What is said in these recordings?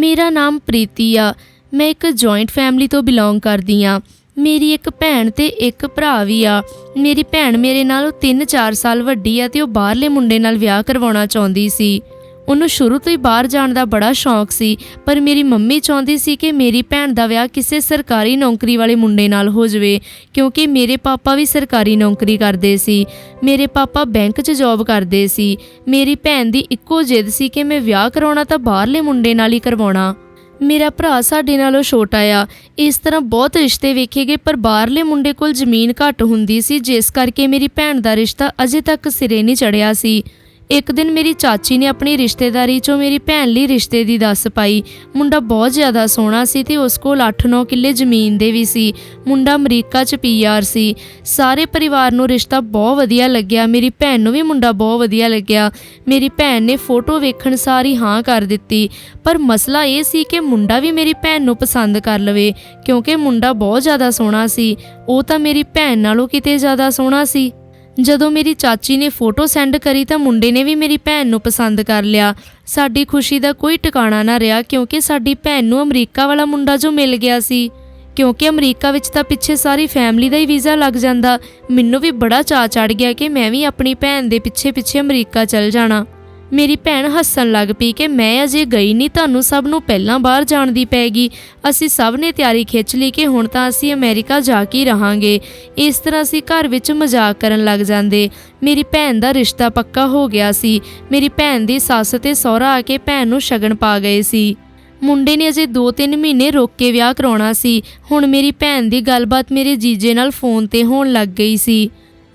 ਮੇਰਾ ਨਾਮ ਪ੍ਰੀਤੀ ਆ। ਮੈਂ ਇੱਕ ਜੁਆਇੰਟ ਫੈਮਿਲੀ ਤੋਂ ਬਿਲੋਂਗ ਕਰਦੀ ਆ। ਮੇਰੀ ਇੱਕ ਭੈਣ ਤੇ ਇੱਕ ਭਰਾ ਵੀ ਆ। ਮੇਰੀ ਭੈਣ ਮੇਰੇ ਨਾਲੋਂ 3-4 ਸਾਲ ਵੱਡੀ ਆ ਤੇ ਉਹ ਬਾਹਰਲੇ ਮੁੰਡੇ ਨਾਲ ਵਿਆਹ ਕਰਵਾਉਣਾ ਚਾਹੁੰਦੀ ਸੀ। ਉਹਨੂੰ ਸ਼ੁਰੂ ਤੋਂ ਹੀ ਬਾਹਰ ਜਾਣ ਦਾ ਬੜਾ ਸ਼ੌਂਕ ਸੀ, ਪਰ ਮੇਰੀ ਮੰਮੀ ਚਾਹੁੰਦੀ ਸੀ ਕਿ ਮੇਰੀ ਭੈਣ ਦਾ ਵਿਆਹ ਕਿਸੇ ਸਰਕਾਰੀ ਨੌਕਰੀ ਵਾਲੇ ਮੁੰਡੇ ਨਾਲ ਹੋ ਜਾਵੇ, ਕਿਉਂਕਿ ਮੇਰੇ ਪਾਪਾ ਵੀ ਸਰਕਾਰੀ ਨੌਕਰੀ ਕਰਦੇ ਸੀ, ਮੇਰੇ ਪਾਪਾ ਬੈਂਕ 'ਚ ਜੌਬ ਕਰਦੇ ਸੀ, ਮੇਰੀ ਭੈਣ ਦੀ ਇੱਕੋ ਜਿੱਦ ਸੀ ਕਿ ਮੈਂ ਵਿਆਹ ਕਰਾਉਣਾ ਤਾਂ ਬਾਹਰਲੇ ਮੁੰਡੇ ਨਾਲ ਹੀ ਕਰਵਾਉਣਾ। ਮੇਰਾ ਭਰਾ ਸਾਡੇ ਨਾਲੋਂ ਛੋਟਾ ਆ, ਇਸ ਤਰ੍ਹਾਂ ਬਹੁਤ ਰਿਸ਼ਤੇ ਵੇਖੇ ਗਏ ਪਰ ਬਾਹਰਲੇ ਮੁੰਡੇ ਕੋਲ ਜ਼ਮੀਨ ਘੱਟ ਹੁੰਦੀ ਸੀ, ਜਿਸ ਕਰਕੇ ਮੇਰੀ ਭੈਣ ਦਾ ਰਿਸ਼ਤਾ ਅਜੇ ਤੱਕ ਸਿਰੇ ਨਹੀਂ ਚੜਿਆ ਸੀ। ਇੱਕ ਦਿਨ ਮੇਰੀ ਚਾਚੀ ਨੇ ਆਪਣੀ ਰਿਸ਼ਤੇਦਾਰੀ 'ਚੋਂ ਮੇਰੀ ਭੈਣ ਲਈ ਰਿਸ਼ਤੇ ਦੀ ਦੱਸ ਪਾਈ। ਮੁੰਡਾ ਬਹੁਤ ਜ਼ਿਆਦਾ ਸੋਹਣਾ ਸੀ ਤੇ ਉਸ ਕੋਲ 8-9 ਕਿੱਲੇ ਜ਼ਮੀਨ ਦੇ ਵੀ ਸੀ। ਮੁੰਡਾ ਅਮਰੀਕਾ 'ਚ ਪੀਆਰ ਸੀ। ਸਾਰੇ ਪਰਿਵਾਰ ਨੂੰ ਰਿਸ਼ਤਾ ਬਹੁਤ ਵਧੀਆ ਲੱਗਿਆ। ਮੇਰੀ ਭੈਣ ਨੂੰ ਵੀ ਮੁੰਡਾ ਬਹੁਤ ਵਧੀਆ ਲੱਗਿਆ। ਮੇਰੀ ਭੈਣ ਨੇ ਫੋਟੋ ਵੇਖਣ ਸਾਰੀ ਹਾਂ ਕਰ ਦਿੱਤੀ। ਪਰ ਮਸਲਾ ਇਹ ਸੀ ਕਿ ਮੁੰਡਾ ਵੀ ਮੇਰੀ ਭੈਣ ਨੂੰ ਪਸੰਦ ਕਰ ਲਵੇ, ਕਿਉਂਕਿ ਮੁੰਡਾ ਬਹੁਤ ਜ਼ਿਆਦਾ ਸੋਹਣਾ ਸੀ। ਉਹ ਤਾਂ ਮੇਰੀ ਭੈਣ ਨਾਲੋਂ ਕਿਤੇ ਜ਼ਿਆਦਾ ਸੋਹਣਾ ਸੀ। ਜਦੋਂ ਮੇਰੀ ਚਾਚੀ ਨੇ ਫੋਟੋ ਸੈਂਡ ਕਰੀ ਤਾਂ ਮੁੰਡੇ ਨੇ ਵੀ ਮੇਰੀ ਭੈਣ ਨੂੰ ਪਸੰਦ ਕਰ ਲਿਆ। ਸਾਡੀ ਖੁਸ਼ੀ ਦਾ ਕੋਈ ਟਿਕਾਣਾ ਨਾ ਰਿਹਾ ਕਿਉਂਕਿ ਸਾਡੀ ਭੈਣ ਨੂੰ ਅਮਰੀਕਾ ਵਾਲਾ ਮੁੰਡਾ ਜੋ ਮਿਲ ਗਿਆ ਸੀ। ਕਿਉਂਕਿ ਅਮਰੀਕਾ ਵਿੱਚ ਤਾਂ ਪਿੱਛੇ ਸਾਰੀ ਫੈਮਿਲੀ ਦਾ ਹੀ ਵੀਜ਼ਾ ਲੱਗ ਜਾਂਦਾ। ਮੈਨੂੰ ਵੀ ਬੜਾ ਚਾਅ ਚੜ ਗਿਆ ਕਿ ਮੈਂ ਵੀ ਆਪਣੀ ਭੈਣ ਦੇ ਪਿੱਛੇ ਪਿੱਛੇ ਅਮਰੀਕਾ ਚਲ ਜਾਣਾ। ਮੇਰੀ ਭੈਣ ਹੱਸਣ ਲੱਗ ਪਈ ਕਿ ਮੈਂ ਅਜੇ ਗਈ ਨਹੀਂ, ਤੁਹਾਨੂੰ ਸਭ ਨੂੰ ਪਹਿਲਾਂ ਬਾਹਰ ਜਾਣ ਦੀ ਪੈਗੀ। ਅਸੀਂ ਸਭ ਨੇ ਤਿਆਰੀ ਖਿੱਚ ਲਈ ਕਿ ਹੁਣ ਤਾਂ ਅਸੀਂ ਅਮਰੀਕਾ ਜਾ ਕੇ ਰਹਾਂਗੇ। ਇਸ ਤਰ੍ਹਾਂ ਅਸੀਂ ਘਰ ਵਿੱਚ ਮਜ਼ਾਕ ਕਰਨ ਲੱਗ ਜਾਂਦੇ। ਮੇਰੀ ਭੈਣ ਦਾ ਰਿਸ਼ਤਾ ਪੱਕਾ ਹੋ ਗਿਆ ਸੀ। ਮੇਰੀ ਭੈਣ ਦੀ ਸੱਸ ਤੇ ਸਹੁਰਾ ਆ ਕੇ ਭੈਣ ਨੂੰ ਸ਼ਗਨ ਪਾ ਗਏ ਸੀ। ਮੁੰਡੇ ਨੇ ਅਜੇ 2-3 ਮਹੀਨੇ ਰੋਕ ਕੇ ਵਿਆਹ ਕਰਾਉਣਾ ਸੀ। ਹੁਣ ਮੇਰੀ ਭੈਣ ਦੀ ਗੱਲਬਾਤ ਮੇਰੇ ਜੀਜੇ ਨਾਲ ਫੋਨ ਤੇ ਹੋਣ ਲੱਗ ਗਈ ਸੀ।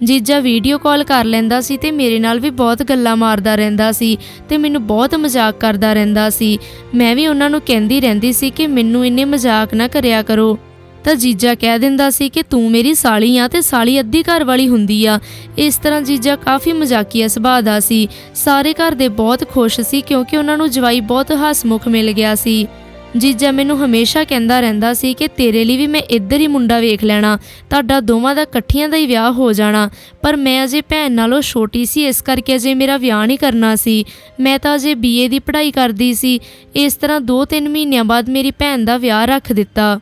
ਜੀਜਾ ਵੀਡੀਓ ਕਾਲ ਕਰ ਲੈਂਦਾ ਸੀ ਤੇ ਮੇਰੇ ਨਾਲ ਵੀ ਬਹੁਤ ਗੱਲਾਂ ਮਾਰਦਾ ਰਹਿੰਦਾ ਸੀ ਤੇ ਮੈਨੂੰ ਬਹੁਤ ਮਜ਼ਾਕ ਕਰਦਾ ਰਹਿੰਦਾ ਸੀ। ਮੈਂ ਵੀ ਉਹਨਾਂ ਨੂੰ ਕਹਿੰਦੀ ਰਹਿੰਦੀ ਸੀ ਕਿ ਮੈਨੂੰ ਇੰਨੇ ਮਜ਼ਾਕ ਨਾ ਕਰਿਆ ਕਰੋ। ਤਾਂ ਜੀਜਾ ਕਹਿ ਦਿੰਦਾ ਸੀ ਕਿ ਤੂੰ ਮੇਰੀ ਸਾਲੀ ਆ ਤੇ ਸਾਲੀ ਅੱਧੀ ਘਰ ਵਾਲੀ ਹੁੰਦੀ ਆ। ਇਸ ਤਰ੍ਹਾਂ ਜੀਜਾ ਕਾਫੀ ਮਜ਼ਾਕੀਆ ਸੁਭਾਅ ਦਾ ਸੀ। ਸਾਰੇ ਘਰ ਦੇ ਬਹੁਤ ਖੁਸ਼ ਸੀ ਕਿਉਂਕਿ ਉਹਨਾਂ ਨੂੰ ਜਵਾਈ ਬਹੁਤ ਹਸਮੁਖ ਮਿਲ ਗਿਆ ਸੀ। ਜੀਜਾ ਮੈਨੂੰ ਹਮੇਸ਼ਾ ਕਹਿੰਦਾ ਰਹਿੰਦਾ ਸੀ ਕਿ ਤੇਰੇ ਲਈ ਵੀ ਮੈਂ ਇੱਧਰ ਹੀ ਮੁੰਡਾ ਵੇਖ ਲੈਣਾ, ਤੁਹਾਡਾ ਦੋਵਾਂ ਦਾ ਇਕੱਠਿਆਂ ਦਾ ਹੀ ਵਿਆਹ ਹੋ ਜਾਣਾ। ਪਰ ਮੈਂ ਅਜੇ ਭੈਣ ਨਾਲੋਂ ਛੋਟੀ ਸੀ, ਇਸ ਕਰਕੇ ਅਜੇ ਮੇਰਾ ਵਿਆਹ ਨਹੀਂ ਕਰਨਾ ਸੀ। ਮੈਂ ਤਾਂ ਅਜੇ ਬੀਏ ਦੀ ਪੜ੍ਹਾਈ ਕਰਦੀ ਸੀ। ਇਸ ਤਰ੍ਹਾਂ 2-3 ਮਹੀਨਿਆਂ ਬਾਅਦ ਮੇਰੀ ਭੈਣ ਦਾ ਵਿਆਹ ਰੱਖ ਦਿੱਤਾ।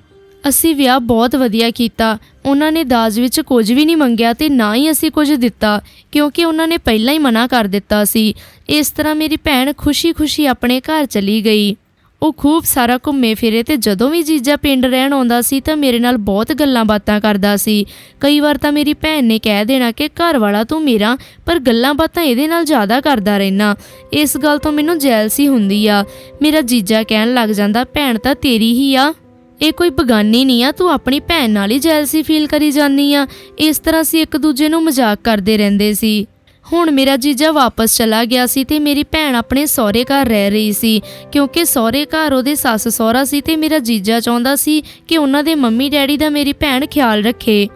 ਅਸੀਂ ਵਿਆਹ ਬਹੁਤ ਵਧੀਆ ਕੀਤਾ। ਉਹਨਾਂ ਨੇ ਦਾਜ ਵਿੱਚ ਕੁਝ ਵੀ ਨਹੀਂ ਮੰਗਿਆ ਤੇ ਨਾ ਹੀ ਅਸੀਂ ਕੁਝ ਦਿੱਤਾ, ਕਿਉਂਕਿ ਉਹਨਾਂ ਨੇ ਪਹਿਲਾਂ ਹੀ ਮਨਾ ਕਰ ਦਿੱਤਾ ਸੀ। ਇਸ ਤਰ੍ਹਾਂ ਮੇਰੀ ਭੈਣ ਖੁਸ਼ੀ-ਖੁਸ਼ੀ ਆਪਣੇ ਘਰ ਚਲੀ ਗਈ। ਉਹ ਖੂਬ ਸਾਰਾ ਘੁੰਮੇ ਫਿਰੇ ਤੇ ਜਦੋਂ ਵੀ ਜੀਜਾ ਪਿੰਡ ਰਹਿਣ ਆਉਂਦਾ ਸੀ ਤਾਂ ਮੇਰੇ ਨਾਲ ਬਹੁਤ ਗੱਲਾਂ ਬਾਤਾਂ ਕਰਦਾ ਸੀ। ਕਈ ਵਾਰ ਤਾਂ ਮੇਰੀ ਭੈਣ ਨੇ ਕਹਿ ਦੇਣਾ ਕਿ ਘਰ ਵਾਲਾ ਤੂੰ ਮੇਰਾ, ਪਰ ਗੱਲਾਂ ਬਾਤਾਂ ਇਹਦੇ ਨਾਲ ਜ਼ਿਆਦਾ ਕਰਦਾ ਰਹਿਣਾ ਇਸ ਗੱਲ ਤੋਂ ਮੈਨੂੰ ਜੈਲਸੀ ਹੁੰਦੀ ਆ। ਮੇਰਾ ਜੀਜਾ ਕਹਿਣ ਲੱਗ ਜਾਂਦਾ, ਭੈਣ ਤਾਂ ਤੇਰੀ ਹੀ ਆ। ਇਹ ਕੋਈ ਬਗਾਨੀ ਨਹੀਂ ਆ, ਤੂੰ ਆਪਣੀ ਭੈਣ ਨਾਲ ਹੀ ਜੈਲਸੀ ਫੀਲ ਕਰੀ ਜਾਂਦੀ ਆ। ਇਸ ਤਰ੍ਹਾਂ ਅਸੀਂ ਇੱਕ ਦੂਜੇ ਨੂੰ ਮਜ਼ਾਕ ਕਰਦੇ ਰਹਿੰਦੇ ਸੀ। ਹੁਣ ਮੇਰਾ ਜੀਜਾ ਵਾਪਸ ਚਲਾ ਗਿਆ ਸੀ ਤੇ ਮੇਰੀ ਭੈਣ ਆਪਣੇ ਸਹੁਰੇ ਘਰ ਰਹਿ ਰਹੀ ਸੀ, ਕਿਉਂਕਿ ਸਹੁਰੇ ਘਰ ਉਹਦੇ ਸੱਸ ਸਹੁਰਾ ਸੀ ਤੇ ਮੇਰਾ ਜੀਜਾ ਚਾਹੁੰਦਾ ਸੀ ਕਿ ਉਹਨਾਂ ਦੇ ਮੰਮੀ ਡੈਡੀ ਦਾ ਮੇਰੀ ਭੈਣ ਖਿਆਲ ਰੱਖੇ।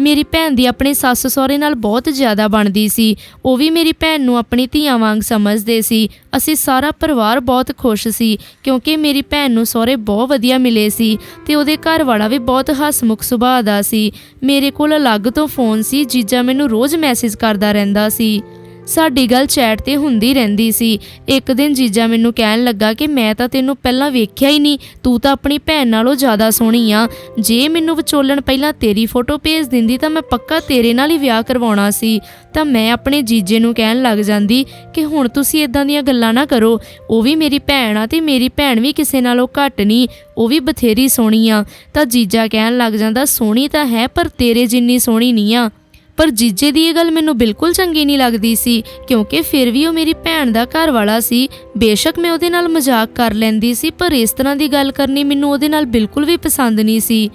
ਮੇਰੀ ਭੈਣ ਦੀ ਆਪਣੇ ਸੱਸ ਸਹੁਰੇ ਨਾਲ ਬਹੁਤ ਜ਼ਿਆਦਾ ਬਣਦੀ ਸੀ। ਉਹ ਵੀ ਮੇਰੀ ਭੈਣ ਨੂੰ ਆਪਣੀ ਧੀਆਂ ਵਾਂਗ ਸਮਝਦੇ ਸੀ। ਅਸੀਂ ਸਾਰਾ ਪਰਿਵਾਰ ਬਹੁਤ ਖੁਸ਼ ਸੀ, ਕਿਉਂਕਿ ਮੇਰੀ ਭੈਣ ਨੂੰ ਸਹੁਰੇ ਬਹੁਤ ਵਧੀਆ ਮਿਲੇ ਸੀ ਤੇ ਉਹਦੇ ਘਰ ਵਾਲਾ ਵੀ ਬਹੁਤ ਹਸਮੁਖ ਸੁਭਾਅ ਦਾ ਸੀ। ਮੇਰੇ ਕੋਲ ਅਲੱਗ ਤੋਂ ਫੋਨ ਸੀ, ਜੀਜਾ ਮੈਨੂੰ ਰੋਜ਼ ਮੈਸੇਜ ਕਰਦਾ ਰਹਿੰਦਾ ਸੀ। ਸਾਡੀ ਗੱਲ ਚੈਟ ਤੇ ਹੁੰਦੀ ਰਹਿੰਦੀ ਸੀ। ਇੱਕ ਦਿਨ ਜੀਜਾ ਮੈਨੂੰ ਕਹਿਣ ਲੱਗਾ ਕਿ ਮੈਂ ਤਾਂ ਤੈਨੂੰ ਪਹਿਲਾਂ ਵੇਖਿਆ ਹੀ ਨਹੀਂ, ਤੂੰ ਤਾਂ ਆਪਣੀ ਭੈਣ ਨਾਲੋਂ ਜ਼ਿਆਦਾ ਸੋਹਣੀ ਆ। ਜੇ ਮੈਨੂੰ ਵਿਚੋਲਣ ਪਹਿਲਾਂ ਤੇਰੀ ਫੋਟੋ ਭੇਜ ਦਿੰਦੀ ਤਾਂ ਮੈਂ ਪੱਕਾ ਤੇਰੇ ਨਾਲ ਹੀ ਵਿਆਹ ਕਰਵਾਉਣਾ ਸੀ। ਤਾਂ ਮੈਂ ਆਪਣੇ ਜੀਜੇ ਨੂੰ ਕਹਿਣ ਲੱਗ ਜਾਂਦੀ ਕਿ ਹੁਣ ਤੁਸੀਂ ਇਦਾਂ ਦੀਆਂ ਗੱਲਾਂ ਨਾ ਕਰੋ, ਉਹ ਵੀ ਮੇਰੀ ਭੈਣ ਆ ਤੇ ਮੇਰੀ ਭੈਣ ਵੀ ਕਿਸੇ ਨਾਲੋਂ ਘੱਟ ਨਹੀਂ, ਉਹ ਵੀ ਬਥੇਰੀ ਸੋਹਣੀ ਆ। ਤਾਂ ਜੀਜਾ ਕਹਿਣ ਲੱਗ ਜਾਂਦਾ, ਸੋਹਣੀ ਤਾਂ ਹੈ ਪਰ ਤੇਰੇ ਜਿੰਨੀ ਸੋਹਣੀ ਨਹੀਂ ਆ। ਪਰ ਜੀਜੇ ਦੀ ਇਹ ਗੱਲ ਮੈਨੂੰ ਬਿਲਕੁਲ ਚੰਗੀ ਨਹੀਂ ਲੱਗਦੀ ਸੀ, ਕਿਉਂਕਿ ਫਿਰ ਵੀ ਉਹ ਮੇਰੀ ਭੈਣ ਦਾ ਘਰ ਵਾਲਾ ਸੀ। ਬੇਸ਼ੱਕ ਮੈਂ ਉਹਦੇ ਨਾਲ ਮਜ਼ਾਕ ਕਰ ਲੈਂਦੀ ਸੀ, ਪਰ ਇਸ ਤਰ੍ਹਾਂ ਦੀ ਗੱਲ ਕਰਨੀ ਮੈਨੂੰ ਉਹਦੇ ਨਾਲ ਬਿਲਕੁਲ ਵੀ ਪਸੰਦ ਨਹੀਂ ਸੀ।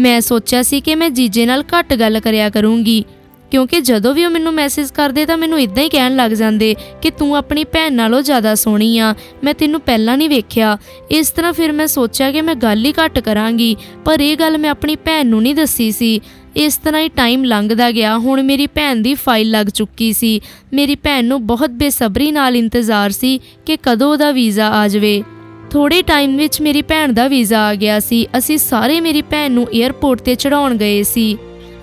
ਮੈਂ ਸੋਚਿਆ ਸੀ ਕਿ ਮੈਂ ਜੀਜੇ ਨਾਲ ਘੱਟ ਗੱਲ ਕਰਿਆ ਕਰੂੰਗੀ, ਕਿਉਂਕਿ ਜਦੋਂ ਵੀ ਉਹ ਮੈਨੂੰ ਮੈਸੇਜ ਕਰਦੇ ਤਾਂ ਮੈਨੂੰ ਇਦਾਂ ਹੀ ਕਹਿਣ ਲੱਗ ਜਾਂਦੇ ਕਿ ਤੂੰ ਆਪਣੀ ਭੈਣ ਨਾਲੋਂ ਜ਼ਿਆਦਾ ਸੋਹਣੀ ਆ, ਮੈਂ ਤੈਨੂੰ ਪਹਿਲਾਂ ਨਹੀਂ ਵੇਖਿਆ। ਇਸ ਤਰ੍ਹਾਂ ਫਿਰ ਮੈਂ ਸੋਚਿਆ ਕਿ ਮੈਂ ਗੱਲ ਹੀ ਘੱਟ ਕਰਾਂਗੀ, ਪਰ ਇਹ ਗੱਲ ਮੈਂ ਆਪਣੀ ਭੈਣ ਨੂੰ ਨਹੀਂ ਦੱਸੀ ਸੀ। ਇਸ ਤਰ੍ਹਾਂ ਹੀ ਟਾਈਮ ਲੰਘਦਾ ਗਿਆ। ਹੁਣ ਮੇਰੀ ਭੈਣ ਦੀ ਫਾਈਲ ਲੱਗ ਚੁੱਕੀ ਸੀ। ਮੇਰੀ ਭੈਣ ਨੂੰ ਬਹੁਤ ਬੇਸਬਰੀ ਨਾਲ ਇੰਤਜ਼ਾਰ ਸੀ ਕਿ ਕਦੋਂ ਉਹਦਾ ਵੀਜ਼ਾ ਆ ਜਾਵੇ। ਥੋੜੇ ਟਾਈਮ ਵਿੱਚ ਮੇਰੀ ਭੈਣ ਦਾ ਵੀਜ਼ਾ ਆ ਗਿਆ ਸੀ। ਅਸੀਂ ਸਾਰੇ ਮੇਰੀ ਭੈਣ ਨੂੰ 에ਅਰਪੋਰਟ ਤੇ ਚੜਾਉਣ ਗਏ ਸੀ।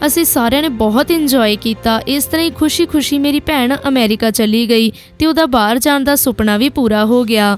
ਅਸੀਂ ਸਾਰਿਆਂ ਨੇ ਬਹੁਤ ਇੰਜੋਏ ਕੀਤਾ। ਇਸ ਤਰ੍ਹਾਂ ਹੀ ਖੁਸ਼ੀ-ਖੁਸ਼ੀ ਮੇਰੀ ਭੈਣ ਅਮਰੀਕਾ ਚਲੀ ਗਈ ਤੇ ਉਹਦਾ ਬਾਹਰ ਜਾਣ ਦਾ ਸੁਪਨਾ ਵੀ ਪੂਰਾ ਹੋ ਗਿਆ।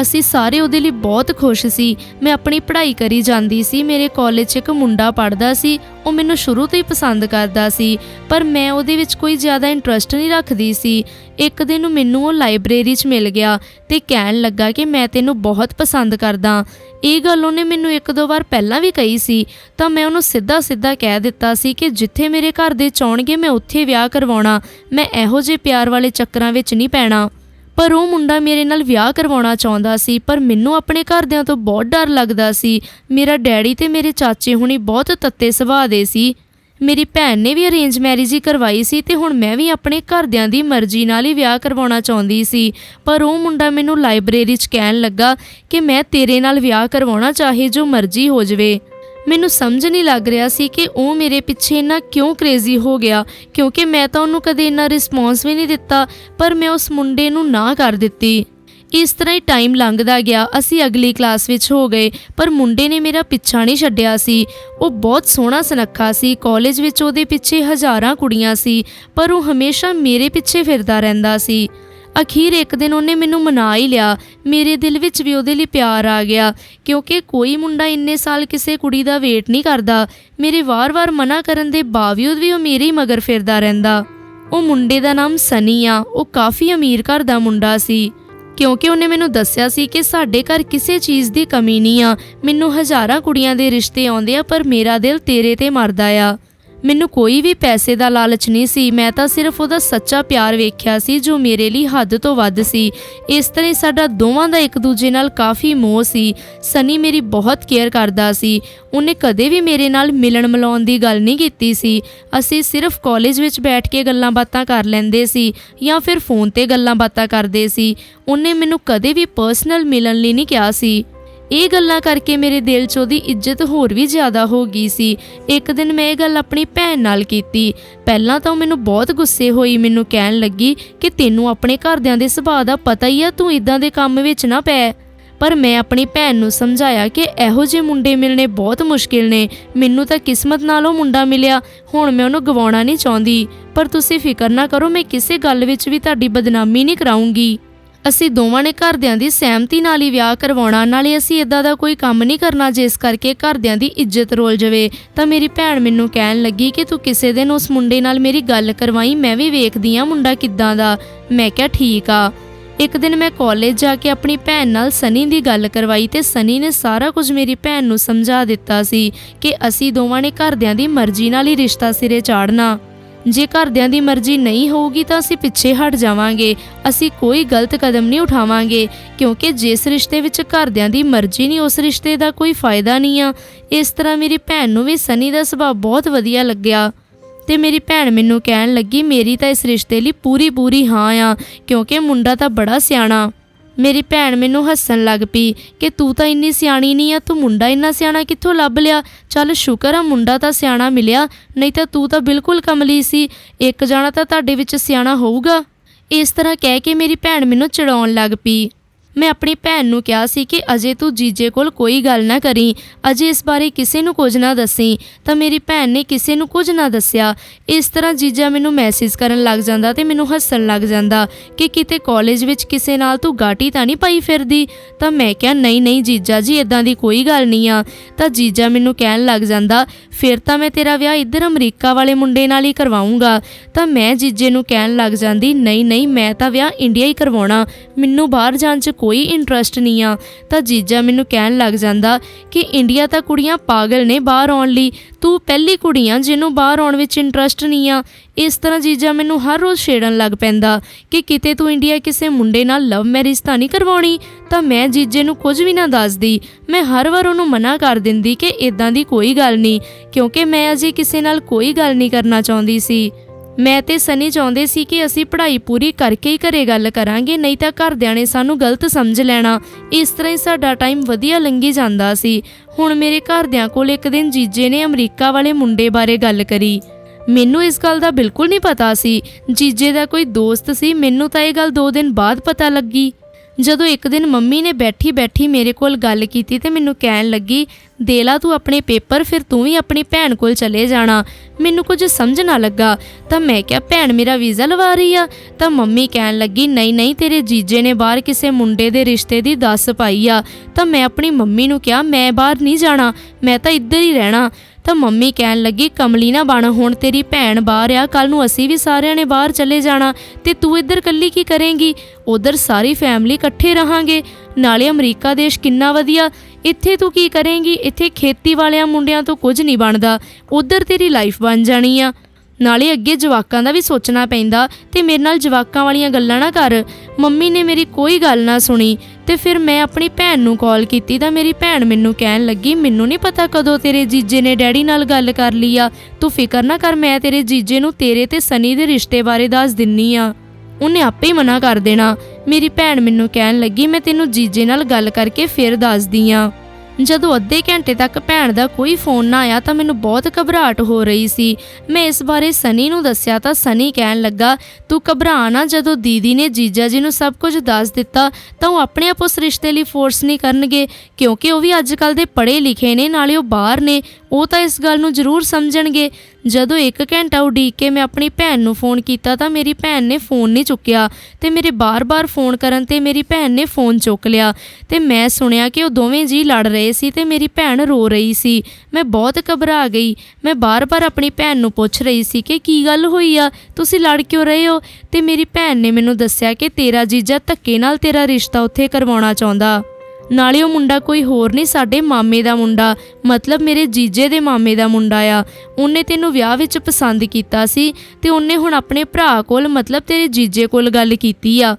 ਅਸੀਂ ਸਾਰੇ ਉਹਦੇ ਲਈ ਬਹੁਤ ਖੁਸ਼ ਸੀ। ਮੈਂ ਆਪਣੀ ਪੜ੍ਹਾਈ ਕਰੀ ਜਾਂਦੀ ਸੀ, ਮੇਰੇ ਕਾਲਜ 'ਚ ਇੱਕ ਮੁੰਡਾ ਪੜ੍ਹਦਾ ਸੀ, ਉਹ ਮੈਨੂੰ ਸ਼ੁਰੂ ਤੋਂ ਹੀ ਪਸੰਦ ਕਰਦਾ ਸੀ, ਪਰ ਮੈਂ ਉਹਦੇ ਵਿੱਚ ਕੋਈ ਜ਼ਿਆਦਾ ਇੰਟਰਸਟ ਨਹੀਂ ਰੱਖਦੀ ਸੀ। ਇੱਕ ਦਿਨ ਮੈਨੂੰ ਉਹ ਲਾਇਬ੍ਰੇਰੀ 'ਚ ਮਿਲ ਗਿਆ ਤੇ ਕਹਿਣ ਲੱਗਾ ਕਿ ਮੈਂ ਤੈਨੂੰ ਬਹੁਤ ਪਸੰਦ ਕਰਦਾ। ਇਹ ਗੱਲ ਉਹਨੇ ਮੈਨੂੰ ਇੱਕ ਦੋ ਵਾਰ ਪਹਿਲਾਂ ਵੀ ਕਹੀ ਸੀ, ਤਾਂ ਮੈਂ ਉਹਨੂੰ ਸਿੱਧਾ ਸਿੱਧਾ ਕਹਿ ਦਿੱਤਾ ਸੀ ਕਿ ਜਿੱਥੇ ਮੇਰੇ ਘਰ ਦੇ ਚਾਹਣਗੇ ਮੈਂ ਉੱਥੇ ਵਿਆਹ ਕਰਵਾਉਣਾ, ਮੈਂ ਇਹੋ ਜਿਹੇ ਪਿਆਰ ਵਾਲੇ ਚੱਕਰਾਂ ਵਿੱਚ ਨਹੀਂ ਪੈਣਾ। ਪਰ ਉਹ ਮੁੰਡਾ ਮੇਰੇ ਨਾਲ ਵਿਆਹ ਕਰਵਾਉਣਾ ਚਾਹੁੰਦਾ ਸੀ, ਪਰ ਮੈਨੂੰ ਆਪਣੇ ਘਰਦਿਆਂ ਤੋਂ ਬਹੁਤ ਡਰ ਲੱਗਦਾ ਸੀ। ਮੇਰਾ ਡੈਡੀ ਤੇ ਮੇਰੇ ਚਾਚੇ ਹੁਣੀ ਬਹੁਤ ਤੱਤੇ ਸੁਭਾਅ ਦੇ ਸੀ। ਮੇਰੀ ਭੈਣ ਨੇ ਵੀ ਅਰੇਂਜ ਮੈਰਿਜ ਹੀ ਕਰਵਾਈ ਸੀ ਤੇ ਹੁਣ ਮੈਂ ਵੀ ਆਪਣੇ ਘਰਦਿਆਂ ਦੀ ਮਰਜ਼ੀ ਨਾਲ ਹੀ ਵਿਆਹ ਕਰਵਾਉਣਾ ਚਾਹੁੰਦੀ ਸੀ। ਪਰ ਉਹ ਮੁੰਡਾ ਮੈਨੂੰ ਲਾਇਬ੍ਰੇਰੀ 'ਚ ਕਹਿਣ ਲੱਗਾ ਕਿ ਮੈਂ ਤੇਰੇ ਨਾਲ ਵਿਆਹ ਕਰਵਾਉਣਾ ਚਾਹੇ ਜੋ ਮਰਜ਼ੀ ਹੋ ਜਵੇ। ਮੈਨੂੰ ਸਮਝ ਨਹੀਂ ਲੱਗ ਰਿਹਾ ਸੀ ਕਿ ਉਹ ਮੇਰੇ ਪਿੱਛੇ ਇੰਨਾ ਕਿਉਂ ਕ੍ਰੇਜ਼ੀ ਹੋ ਗਿਆ, ਕਿਉਂਕਿ ਮੈਂ ਤਾਂ ਉਹਨੂੰ ਕਦੇ ਇੰਨਾ ਰਿਸਪੌਂਸ ਵੀ ਨਹੀਂ ਦਿੱਤਾ, ਪਰ ਮੈਂ ਉਸ ਮੁੰਡੇ ਨੂੰ ਨਾ ਕਰ ਦਿੱਤੀ। ਇਸ ਤਰ੍ਹਾਂ ਹੀ ਟਾਈਮ ਲੰਘਦਾ ਗਿਆ, ਅਸੀਂ ਅਗਲੀ ਕਲਾਸ ਵਿੱਚ ਹੋ ਗਏ, ਪਰ ਮੁੰਡੇ ਨੇ ਮੇਰਾ ਪਿੱਛਾ ਨਹੀਂ ਛੱਡਿਆ ਸੀ। ਉਹ ਬਹੁਤ ਸੋਹਣਾ ਸੁਨੱਖਾ ਸੀ ਕਾਲਜ ਵਿੱਚ ਉਹਦੇ ਪਿੱਛੇ ਹਜ਼ਾਰਾਂ ਕੁੜੀਆਂ ਸੀ, ਪਰ ਉਹ ਹਮੇਸ਼ਾ ਮੇਰੇ ਪਿੱਛੇ ਫਿਰਦਾ ਰਹਿੰਦਾ ਸੀ। ਅਖੀਰ ਇੱਕ ਦਿਨ ਉਹਨੇ ਮੈਨੂੰ ਮਨਾ ਹੀ ਲਿਆ। ਮੇਰੇ ਦਿਲ ਵਿੱਚ ਵੀ ਉਹਦੇ ਲਈ ਪਿਆਰ ਆ ਗਿਆ, ਕਿਉਂਕਿ ਕੋਈ ਮੁੰਡਾ ਇੰਨੇ ਸਾਲ ਕਿਸੇ ਕੁੜੀ ਦਾ ਵੇਟ ਨਹੀਂ ਕਰਦਾ। ਮੇਰੇ ਵਾਰ-ਵਾਰ ਮਨਾ ਕਰਨ ਦੇ ਬਾਵਜੂਦ ਵੀ ਉਹ ਮੇਰੇ ਹੀ ਮਗਰ ਫਿਰਦਾ ਰਹਿੰਦਾ। ਉਹ ਮੁੰਡੇ ਦਾ ਨਾਮ ਸਨੀ ਆ। ਉਹ ਕਾਫੀ ਅਮੀਰ ਘਰ ਦਾ ਮੁੰਡਾ ਸੀ। ਕਿਉਂਕਿ ਉਹਨੇ ਮੈਨੂੰ ਦੱਸਿਆ ਸੀ ਕਿ ਸਾਡੇ ਘਰ ਕਿਸੇ ਚੀਜ਼ ਦੀ ਕਮੀ ਨਹੀਂ ਆ। ਮੈਨੂੰ ਹਜ਼ਾਰਾਂ ਕੁੜੀਆਂ ਦੇ ਰਿਸ਼ਤੇ ਆਉਂਦੇ ਆ, ਪਰ ਮੇਰਾ ਦਿਲ ਤੇਰੇ ਤੇ ਮਰਦਾ ਆ। ਮੈਨੂੰ ਕੋਈ ਵੀ ਪੈਸੇ ਦਾ ਲਾਲਚ ਨਹੀਂ ਸੀ। ਮੈਂ ਤਾਂ ਸਿਰਫ ਉਹਦਾ ਸੱਚਾ ਪਿਆਰ ਵੇਖਿਆ ਸੀ, ਜੋ ਮੇਰੇ ਲਈ ਹੱਦ ਤੋਂ ਵੱਧ ਸੀ। ਇਸ ਤਰ੍ਹਾਂ ਹੀ ਸਾਡਾ ਦੋਵਾਂ ਦਾ ਇੱਕ ਦੂਜੇ ਨਾਲ ਕਾਫੀ ਮੋਹ ਸੀ। ਸਨੀ ਮੇਰੀ ਬਹੁਤ ਕੇਅਰ ਕਰਦਾ ਸੀ। ਉਹਨੇ ਕਦੇ ਵੀ ਮੇਰੇ ਨਾਲ ਮਿਲਣ ਮਿਲਾਉਣ ਦੀ ਗੱਲ ਨਹੀਂ ਕੀਤੀ ਸੀ। ਅਸੀਂ ਸਿਰਫ ਕਾਲਜ ਵਿੱਚ ਬੈਠ ਕੇ ਗੱਲਾਂ ਬਾਤਾਂ ਕਰ ਲੈਂਦੇ ਸੀ ਜਾਂ ਫਿਰ ਫੋਨ ਤੇ ਗੱਲਾਂ ਬਾਤਾਂ ਕਰਦੇ ਸੀ। ਉਹਨੇ ਮੈਨੂੰ ਕਦੇ ਵੀ ਪਰਸਨਲ ਮਿਲਣ ਲਈ ਨਹੀਂ ਕਿਹਾ ਸੀ। ਇਹ ਗੱਲਾਂ ਕਰਕੇ ਮੇਰੇ ਦਿਲ 'ਚ ਉਹਦੀ ਇੱਜ਼ਤ ਹੋਰ ਵੀ ਜ਼ਿਆਦਾ ਹੋ ਗਈ ਸੀ। ਇੱਕ ਦਿਨ ਮੈਂ ਇਹ ਗੱਲ ਆਪਣੀ ਭੈਣ ਨਾਲ ਕੀਤੀ। ਪਹਿਲਾਂ ਤਾਂ ਉਹ ਮੈਨੂੰ ਬਹੁਤ ਗੁੱਸੇ ਹੋਈ, ਮੈਨੂੰ ਕਹਿਣ ਲੱਗੀ ਕਿ ਤੈਨੂੰ ਆਪਣੇ ਘਰਦਿਆਂ ਦੇ ਸੁਭਾਅ ਦਾ ਪਤਾ ਹੀ ਆ, ਤੂੰ ਇਦਾਂ ਦੇ ਕੰਮ ਵਿੱਚ ਨਾ ਪੈ। ਪਰ ਮੈਂ ਆਪਣੀ ਭੈਣ ਨੂੰ ਸਮਝਾਇਆ ਕਿ ਇਹੋ ਜਿਹੇ ਮੁੰਡੇ ਮਿਲਣੇ ਬਹੁਤ ਮੁਸ਼ਕਿਲ ਨੇ। ਮੈਨੂੰ ਤਾਂ ਕਿਸਮਤ ਨਾਲ ਉਹ ਮੁੰਡਾ ਮਿਲਿਆ। ਹੁਣ ਮੈਂ ਉਹਨੂੰ ਗਵਾਉਣਾ ਨਹੀਂ ਚਾਹੁੰਦੀ। ਪਰ ਤੁਸੀਂ ਫਿਕਰ ਨਾ ਕਰੋ, ਮੈਂ ਕਿਸੇ ਗੱਲ ਵਿੱਚ ਵੀ ਤੁਹਾਡੀ ਬਦਨਾਮੀ ਨਹੀਂ ਕਰਾਉਂਗੀ ਅਸੀਂ ਦੋਵਾਂ ਨੇ ਘਰਦਿਆਂ ਦੀ ਸਹਿਮਤੀ ਨਾਲ ਹੀ ਵਿਆਹ ਕਰਵਾਉਣਾ, ਨਾਲੇ ਅਸੀਂ ਇਦਾਂ ਦਾ ਕੋਈ ਕੰਮ ਨਹੀਂ ਕਰਨਾ ਜਿਸ ਕਰਕੇ ਘਰਦਿਆਂ ਦੀ ਇੱਜ਼ਤ ਰੋਲ ਜਾਵੇ। ਤਾਂ ਮੇਰੀ ਭੈਣ ਮੈਨੂੰ ਕਹਿਣ ਲੱਗੀ ਕਿ ਤੂੰ ਕਿਸੇ ਦਿਨ ਉਸ ਮੁੰਡੇ ਨਾਲ ਮੇਰੀ ਗੱਲ ਕਰਵਾਈ, ਮੈਂ ਵੀ ਵੇਖਦੀ ਆ ਮੁੰਡਾ ਕਿੱਦਾਂ ਦਾ। ਮੈਂ ਕਿਹਾ, ਠੀਕ ਆ। ਇੱਕ ਦਿਨ ਮੈਂ ਕਾਲਜ ਜਾ ਕੇ ਆਪਣੀ ਭੈਣ ਨਾਲ ਸਨੀ ਦੀ ਗੱਲ ਕਰਵਾਈ ਤੇ ਸਨੀ ਨੇ ਸਾਰਾ ਕੁਝ ਮੇਰੀ ਭੈਣ ਨੂੰ ਸਮਝਾ ਦਿੱਤਾ ਸੀ ਕਿ ਅਸੀਂ ਦੋਵਾਂ ਨੇ ਘਰਦਿਆਂ ਦੀ ਮਰਜ਼ੀ ਨਾਲ ਹੀ ਰਿਸ਼ਤਾ ਸਿਰੇ ਚਾੜਨਾ। ਜੇ ਘਰਦਿਆਂ ਦੀ ਮਰਜ਼ੀ ਨਹੀਂ ਹੋਊਗੀ ਤਾਂ ਅਸੀਂ ਪਿੱਛੇ ਹਟ ਜਾਵਾਂਗੇ। ਅਸੀਂ ਕੋਈ ਗਲਤ ਕਦਮ ਨਹੀਂ ਉਠਾਵਾਂਗੇ, ਕਿਉਂਕਿ ਜਿਸ ਰਿਸ਼ਤੇ ਵਿੱਚ ਘਰਦਿਆਂ ਦੀ ਮਰਜ਼ੀ ਨਹੀਂ, ਉਸ ਰਿਸ਼ਤੇ ਦਾ ਕੋਈ ਫਾਇਦਾ ਨਹੀਂ ਆ। ਇਸ ਤਰ੍ਹਾਂ ਮੇਰੀ ਭੈਣ ਨੂੰ ਵੀ ਸਨੀ ਦਾ ਸੁਭਾਅ ਬਹੁਤ ਵਧੀਆ ਲੱਗਿਆ। ਤੇ ਮੇਰੀ ਭੈਣ ਮੈਨੂੰ ਕਹਿਣ ਲੱਗੀ, ਮੇਰੀ ਤਾਂ ਇਸ ਰਿਸ਼ਤੇ ਲਈ ਪੂਰੀ ਪੂਰੀ ਹਾਂ ਆ, ਕਿਉਂਕਿ ਮੁੰਡਾ ਤਾਂ ਬੜਾ ਸਿਆਣਾ। ਮੇਰੀ ਭੈਣ ਮੈਨੂੰ ਹੱਸਣ ਲੱਗ ਪਈ ਕਿ ਤੂੰ ਤਾਂ ਇੰਨੀ ਸਿਆਣੀ ਨਹੀਂ ਆ, ਤੂੰ ਮੁੰਡਾ ਇੰਨਾ ਸਿਆਣਾ ਕਿੱਥੋਂ ਲੱਭ ਲਿਆ? ਚੱਲ ਸ਼ੁਕਰ ਆ ਮੁੰਡਾ ਤਾਂ ਸਿਆਣਾ ਮਿਲਿਆ, ਨਹੀਂ ਤਾਂ ਤੂੰ ਤਾਂ ਬਿਲਕੁਲ ਕਮਲੀ ਸੀ, ਇੱਕ ਜਾਣਾ ਤਾਂ ਤੁਹਾਡੇ ਵਿੱਚ ਸਿਆਣਾ ਹੋਊਗਾ। ਇਸ ਤਰ੍ਹਾਂ ਕਹਿ ਕੇ ਮੇਰੀ ਭੈਣ ਮੈਨੂੰ ਚੜਾਉਣ ਲੱਗ ਪਈ। ਮੈਂ ਆਪਣੀ ਭੈਣ ਨੂੰ ਕਿਹਾ ਸੀ ਕਿ ਅਜੇ ਤੂੰ ਜੀਜੇ ਕੋਲ ਕੋਈ ਗੱਲ ਨਾ ਕਰੀ, ਅਜੇ ਇਸ ਬਾਰੇ ਕਿਸੇ ਨੂੰ ਕੁਝ ਨਾ ਦੱਸੀ, ਤਾਂ ਮੇਰੀ ਭੈਣ ਨੇ ਕਿਸੇ ਨੂੰ ਕੁਝ ਨਾ ਦੱਸਿਆ। ਇਸ ਤਰ੍ਹਾਂ ਜੀਜਾ ਮੈਨੂੰ ਮੈਸੇਜ ਕਰਨ ਲੱਗ ਜਾਂਦਾ ਤੇ ਮੈਨੂੰ ਹੱਸਣ ਲੱਗ ਜਾਂਦਾ ਕਿ ਕਿਤੇ ਕਾਲਜ ਵਿੱਚ ਕਿਸੇ ਨਾਲ ਤੂੰ ਗਾਟੀ ਤਾਂ ਨਹੀਂ ਪਾਈ ਫਿਰਦੀ? ਤਾਂ ਮੈਂ ਕਿਹਾ, ਨਹੀਂ ਨਹੀਂ ਜੀਜਾ ਜੀ ਇਦਾਂ ਦੀ ਕੋਈ ਗੱਲ ਨਹੀਂ ਆ। ਤਾਂ ਜੀਜਾ ਮੈਨੂੰ ਕਹਿਣ ਲੱਗ ਜਾਂਦਾ, ਫਿਰ ਤਾਂ ਮੈਂ ਤੇਰਾ ਵਿਆਹ ਇੱਧਰ ਅਮਰੀਕਾ ਵਾਲੇ ਮੁੰਡੇ ਨਾਲ ਹੀ ਕਰਵਾਉਂਗਾ। ਤਾਂ ਮੈਂ ਜੀਜੇ ਨੂੰ ਕਹਿਣ ਲੱਗ ਜਾਂਦੀ, ਨਹੀਂ ਨਹੀਂ, ਮੈਂ ਤਾਂ ਵਿਆਹ ਇੰਡੀਆ ਹੀ ਕਰਵਾਉਣਾ। ਮੈਨੂੰ ਬਾਹਰ ਜਾਣ 'ਚ ਕੋਈ ਇੰਟਰਸਟ ਨਹੀਂ ਆ, ਤਾਂ ਜੀਜਾ ਮੈਨੂੰ ਕਹਿਣ ਲੱਗ ਜਾਂਦਾ ਕਿ ਇੰਡੀਆ ਤਾਂ ਕੁੜੀਆਂ ਪਾਗਲ ਨੇ ਬਾਹਰ ਆਉਣ ਲਈ, ਤੂੰ ਪਹਿਲੀ ਕੁੜੀ ਆ ਜਿਹਨੂੰ ਬਾਹਰ ਆਉਣ ਵਿੱਚ ਇੰਟਰਸਟ ਨਹੀਂ ਆ। ਇਸ ਤਰ੍ਹਾਂ ਜੀਜਾ ਮੈਨੂੰ ਹਰ ਰੋਜ਼ ਛੇੜਨ ਲੱਗ ਪੈਂਦਾ ਕਿ ਕਿਤੇ ਤੂੰ ਇੰਡੀਆ ਕਿਸੇ ਮੁੰਡੇ ਨਾਲ ਲਵ ਮੈਰਿਜ ਤਾਂ ਨਹੀਂ ਕਰਵਾਉਣੀ, ਤਾਂ ਮੈਂ ਜੀਜੇ ਨੂੰ ਕੁਝ ਵੀ ਨਾ ਦੱਸਦੀ। ਮੈਂ ਹਰ ਵਾਰ ਉਹਨੂੰ ਮਨਾ ਕਰ ਦਿੰਦੀ ਕਿ ਇਦਾਂ ਦੀ ਕੋਈ ਗੱਲ ਨਹੀਂ, ਕਿਉਂਕਿ ਮੈਂ ਅਜੇ ਕਿਸੇ ਨਾਲ ਕੋਈ ਗੱਲ ਨਹੀਂ ਕਰਨਾ ਚਾਹੁੰਦੀ ਸੀ। ਮੈਂ ਤੇ ਸਨੀ ਚਾਹੁੰਦੇ ਸੀ ਕਿ ਅਸੀਂ ਪੜ੍ਹਾਈ ਪੂਰੀ ਕਰਕੇ ਹੀ ਘਰੇ ਗੱਲ ਕਰਾਂਗੇ, ਨਹੀਂ ਤਾਂ ਘਰਦਿਆਂ ਨੇ ਸਾਨੂੰ ਗਲਤ ਸਮਝ ਲੈਣਾ। ਇਸ ਤਰ੍ਹਾਂ ਹੀ ਸਾਡਾ ਟਾਈਮ ਵਧੀਆ ਲੰਘੀ ਜਾਂਦਾ ਸੀ। ਹੁਣ ਮੇਰੇ ਘਰਦਿਆਂ ਕੋਲ ਇੱਕ ਦਿਨ ਜੀਜੇ ਨੇ ਅਮਰੀਕਾ ਵਾਲੇ ਮੁੰਡੇ ਬਾਰੇ ਗੱਲ ਕਰੀ। ਮੈਨੂੰ ਇਸ ਗੱਲ ਦਾ ਬਿਲਕੁਲ ਨਹੀਂ ਪਤਾ ਸੀ। ਜੀਜੇ ਦਾ ਕੋਈ ਦੋਸਤ ਸੀ, ਮੈਨੂੰ ਤਾਂ ਇਹ ਗੱਲ 2 ਦਿਨ ਬਾਅਦ ਪਤਾ ਲੱਗੀ। ਜਦੋਂ ਇੱਕ ਦਿਨ ਮੰਮੀ ਨੇ ਬੈਠੀ ਬੈਠੀ ਮੇਰੇ ਕੋਲ ਗੱਲ ਕੀਤੀ ਤੇ ਮੈਨੂੰ ਕਹਿਣ ਲੱਗੀ ਦੇ ਲਾ ਤੂੰ ਆਪਣੇ ਪੇਪਰ, ਫਿਰ ਤੂੰ ਵੀ ਆਪਣੀ ਭੈਣ ਕੋਲ ਚਲੇ ਜਾਣਾ। ਮੈਨੂੰ ਕੁਝ ਸਮਝ ਨਾ ਲੱਗਾ। ਤਾਂ ਮੈਂ ਕਿਹਾ, ਭੈਣ ਮੇਰਾ ਵੀਜ਼ਾ ਲਵਾ ਰਹੀ ਆ। ਤਾਂ ਮੰਮੀ ਕਹਿਣ ਲੱਗੀ, ਨਹੀਂ ਨਹੀਂ, ਤੇਰੇ ਜੀਜੇ ਨੇ ਬਾਹਰ ਕਿਸੇ ਮੁੰਡੇ ਦੇ ਰਿਸ਼ਤੇ ਦੀ ਦੱਸ ਪਾਈ ਆ। ਤਾਂ ਮੈਂ ਆਪਣੀ ਮੰਮੀ ਨੂੰ ਕਿਹਾ, ਮੈਂ ਬਾਹਰ ਨਹੀਂ ਜਾਣਾ, ਮੈਂ ਤਾਂ ਇੱਧਰ ਹੀ ਰਹਿਣਾ। ਤਾਂ ਮੰਮੀ ਕਹਿਣ ਲੱਗੀ, ਕਮਲੀ ਨਾ ਬਣ, ਹੁਣ ਤੇਰੀ ਭੈਣ ਬਾਹਰ ਆ ਕੱਲ ਨੂੰ ਅਸੀਂ ਵੀ ਸਾਰਿਆਂ ਨੇ ਬਾਹਰ ਚਲੇ ਜਾਣਾ, ਤੇ ਤੂੰ ਇੱਧਰ ਕੱਲੀ ਕੀ ਕਰੇਂਗੀ? ਉਧਰ ਸਾਰੀ ਫੈਮਿਲੀ ਇਕੱਠੇ ਰਹਾਂਗੇ। ਨਾਲੇ ਅਮਰੀਕਾ ਦੇਸ਼ ਕਿੰਨਾ ਵਧੀਆ ਇੱਥੇ ਤੂੰ ਕੀ ਕਰੇਂਗੀ? ਇੱਥੇ ਖੇਤੀ ਵਾਲਿਆਂ ਮੁੰਡਿਆਂ ਤੋਂ ਕੁਝ ਨਹੀਂ ਬਣਦਾ। ਉਧਰ ਤੇਰੀ ਲਾਈਫ ਬਣ ਜਾਣੀ ਆ। ਨਾਲੇ ਅੱਗੇ ਜਵਾਕਾਂ ਦਾ ਵੀ ਸੋਚਣਾ ਪੈਂਦਾ ਤੇ ਮੇਰੇ ਨਾਲ ਜਵਾਕਾਂ ਵਾਲੀਆਂ ਗੱਲਾਂ ਨਾ ਕਰ। ਮੰਮੀ ਨੇ ਮੇਰੀ ਕੋਈ ਗੱਲ ਨਾ ਸੁਣੀ ਤੇ ਫਿਰ ਮੈਂ ਆਪਣੀ ਭੈਣ ਨੂੰ ਕਾਲ ਕੀਤੀ ਤਾਂ ਮੇਰੀ ਭੈਣ ਮੈਨੂੰ ਕਹਿਣ ਲੱਗੀ, ਮੈਨੂੰ ਨਹੀਂ ਪਤਾ ਕਦੋਂ ਤੇਰੇ ਜੀਜੇ ਨੇ ਡੈਡੀ ਨਾਲ ਗੱਲ ਕਰ ਲਈ ਆ। ਤੂੰ ਫਿਕਰ ਨਾ ਕਰ, ਮੈਂ ਤੇਰੇ ਜੀਜੇ ਨੂੰ ਤੇਰੇ ਤੇ ਸਨੀ ਦੇ ਰਿਸ਼ਤੇ ਬਾਰੇ ਦੱਸ ਦਿੰਨੀ ਆ। ਉਹਨੇ ਆਪੇ ਹੀ ਮਨਾ ਕਰ ਦੇਣਾ। ਮੇਰੀ ਭੈਣ ਮੈਨੂੰ ਕਹਿਣ ਲੱਗੀ, ਮੈਂ ਤੈਨੂੰ ਜੀਜੇ ਨਾਲ ਗੱਲ ਕਰਕੇ ਫਿਰ ਦੱਸਦੀ ਆ। ਜਦੋਂ ਅੱਧੇ ਘੰਟੇ ਤੱਕ ਭੈਣ ਦਾ ਕੋਈ ਫੋਨ ਨਾ ਆਇਆ ਤਾਂ ਮੈਨੂੰ ਬਹੁਤ ਘਬਰਾਹਟ ਹੋ ਰਹੀ ਸੀ। ਮੈਂ ਇਸ ਬਾਰੇ ਸਨੀ ਨੂੰ ਦੱਸਿਆ ਤਾਂ ਸਨੀ ਕਹਿਣ ਲੱਗਾ, ਤੂੰ ਘਬਰਾ ਨਾ, ਜਦੋਂ ਦੀਦੀ ਨੇ ਜੀਜਾ ਜੀ ਨੂੰ ਸਭ ਕੁਝ ਦੱਸ ਦਿੱਤਾ, ਤਾਂ ਉਹ ਆਪਣੇ ਆਪ ਉਸ ਰਿਸ਼ਤੇ ਲਈ ਫੋਰਸ ਨਹੀਂ ਕਰਨਗੇ, ਕਿਉਂਕਿ ਉਹ ਵੀ ਅੱਜ ਕੱਲ ਦੇ ਪੜ੍ਹੇ ਲਿਖੇ ਨੇ, ਨਾਲੇ ਉਹ ਬਾਹਰ ਨੇ, ਉਹ ਤਾਂ ਇਸ ਗੱਲ ਨੂੰ ਜ਼ਰੂਰ ਸਮਝਣਗੇ। ਜਦੋਂ 1 ਘੰਟਾ ਉਡੀਕ ਕੇ ਮੈਂ ਆਪਣੀ ਭੈਣ ਨੂੰ ਫੋਨ ਕੀਤਾ ਤਾਂ ਮੇਰੀ ਭੈਣ ਨੇ ਫੋਨ ਨਹੀਂ ਚੁੱਕਿਆ ਤੇ ਮੇਰੇ ਬਾਰ-ਬਾਰ ਫੋਨ ਕਰਨ ਤੇ ਮੇਰੀ ਭੈਣ ਨੇ ਫੋਨ ਚੁੱਕ ਲਿਆ ਤੇ ਮੈਂ ਸੁਣਿਆ ਕਿ ਉਹ ਦੋਵੇਂ ਜੀ ਲੜ ਰਹੇ ਸੀ ਤੇ ਮੇਰੀ ਭੈਣ ਰੋ ਰਹੀ ਸੀ। ਮੈਂ ਬਹੁਤ ਘਬਰਾ ਗਈ। ਮੈਂ ਬਾਰ-ਬਾਰ ਆਪਣੀ ਭੈਣ ਨੂੰ ਪੁੱਛ ਰਹੀ ਸੀ ਕਿ ਕੀ ਗੱਲ ਹੋਈ ਆ? ਤੁਸੀਂ ਲੜ ਕਿਉਂ ਰਹੇ ਹੋ? ਤੇ ਮੇਰੀ ਭੈਣ ਨੇ ਮੈਨੂੰ ਦੱਸਿਆ ਕਿ ਤੇਰਾ ਜੀਜਾ ਧੱਕੇ ਨਾਲ ਤੇਰਾ ਰਿਸ਼ਤਾ ਉੱਥੇ ਕਰਵਾਉਣਾ ਚਾਹੁੰਦਾ। ਨਾਲੇ ਉਹ ਮੁੰਡਾ ਕੋਈ ਹੋਰ ਨਹੀਂ, ਸਾਡੇ ਮਾਮੇ ਦਾ ਮੁੰਡਾ। ਮਤਲਬ ਮੇਰੇ ਜੀਜੇ ਦੇ ਮਾਮੇ ਦਾ ਮੁੰਡਾ ਆ। ਉਹਨੇ ਤੈਨੂੰ ਵਿਆਹ ਵਿੱਚ ਪਸੰਦ ਕੀਤਾ ਸੀ ਤੇ ਉਹਨੇ ਹੁਣ ਆਪਣੇ ਭਰਾ ਕੋਲ, ਮਤਲਬ ਤੇਰੇ ਜੀਜੇ ਕੋਲ ਗੱਲ ਕੀਤੀ ਆ।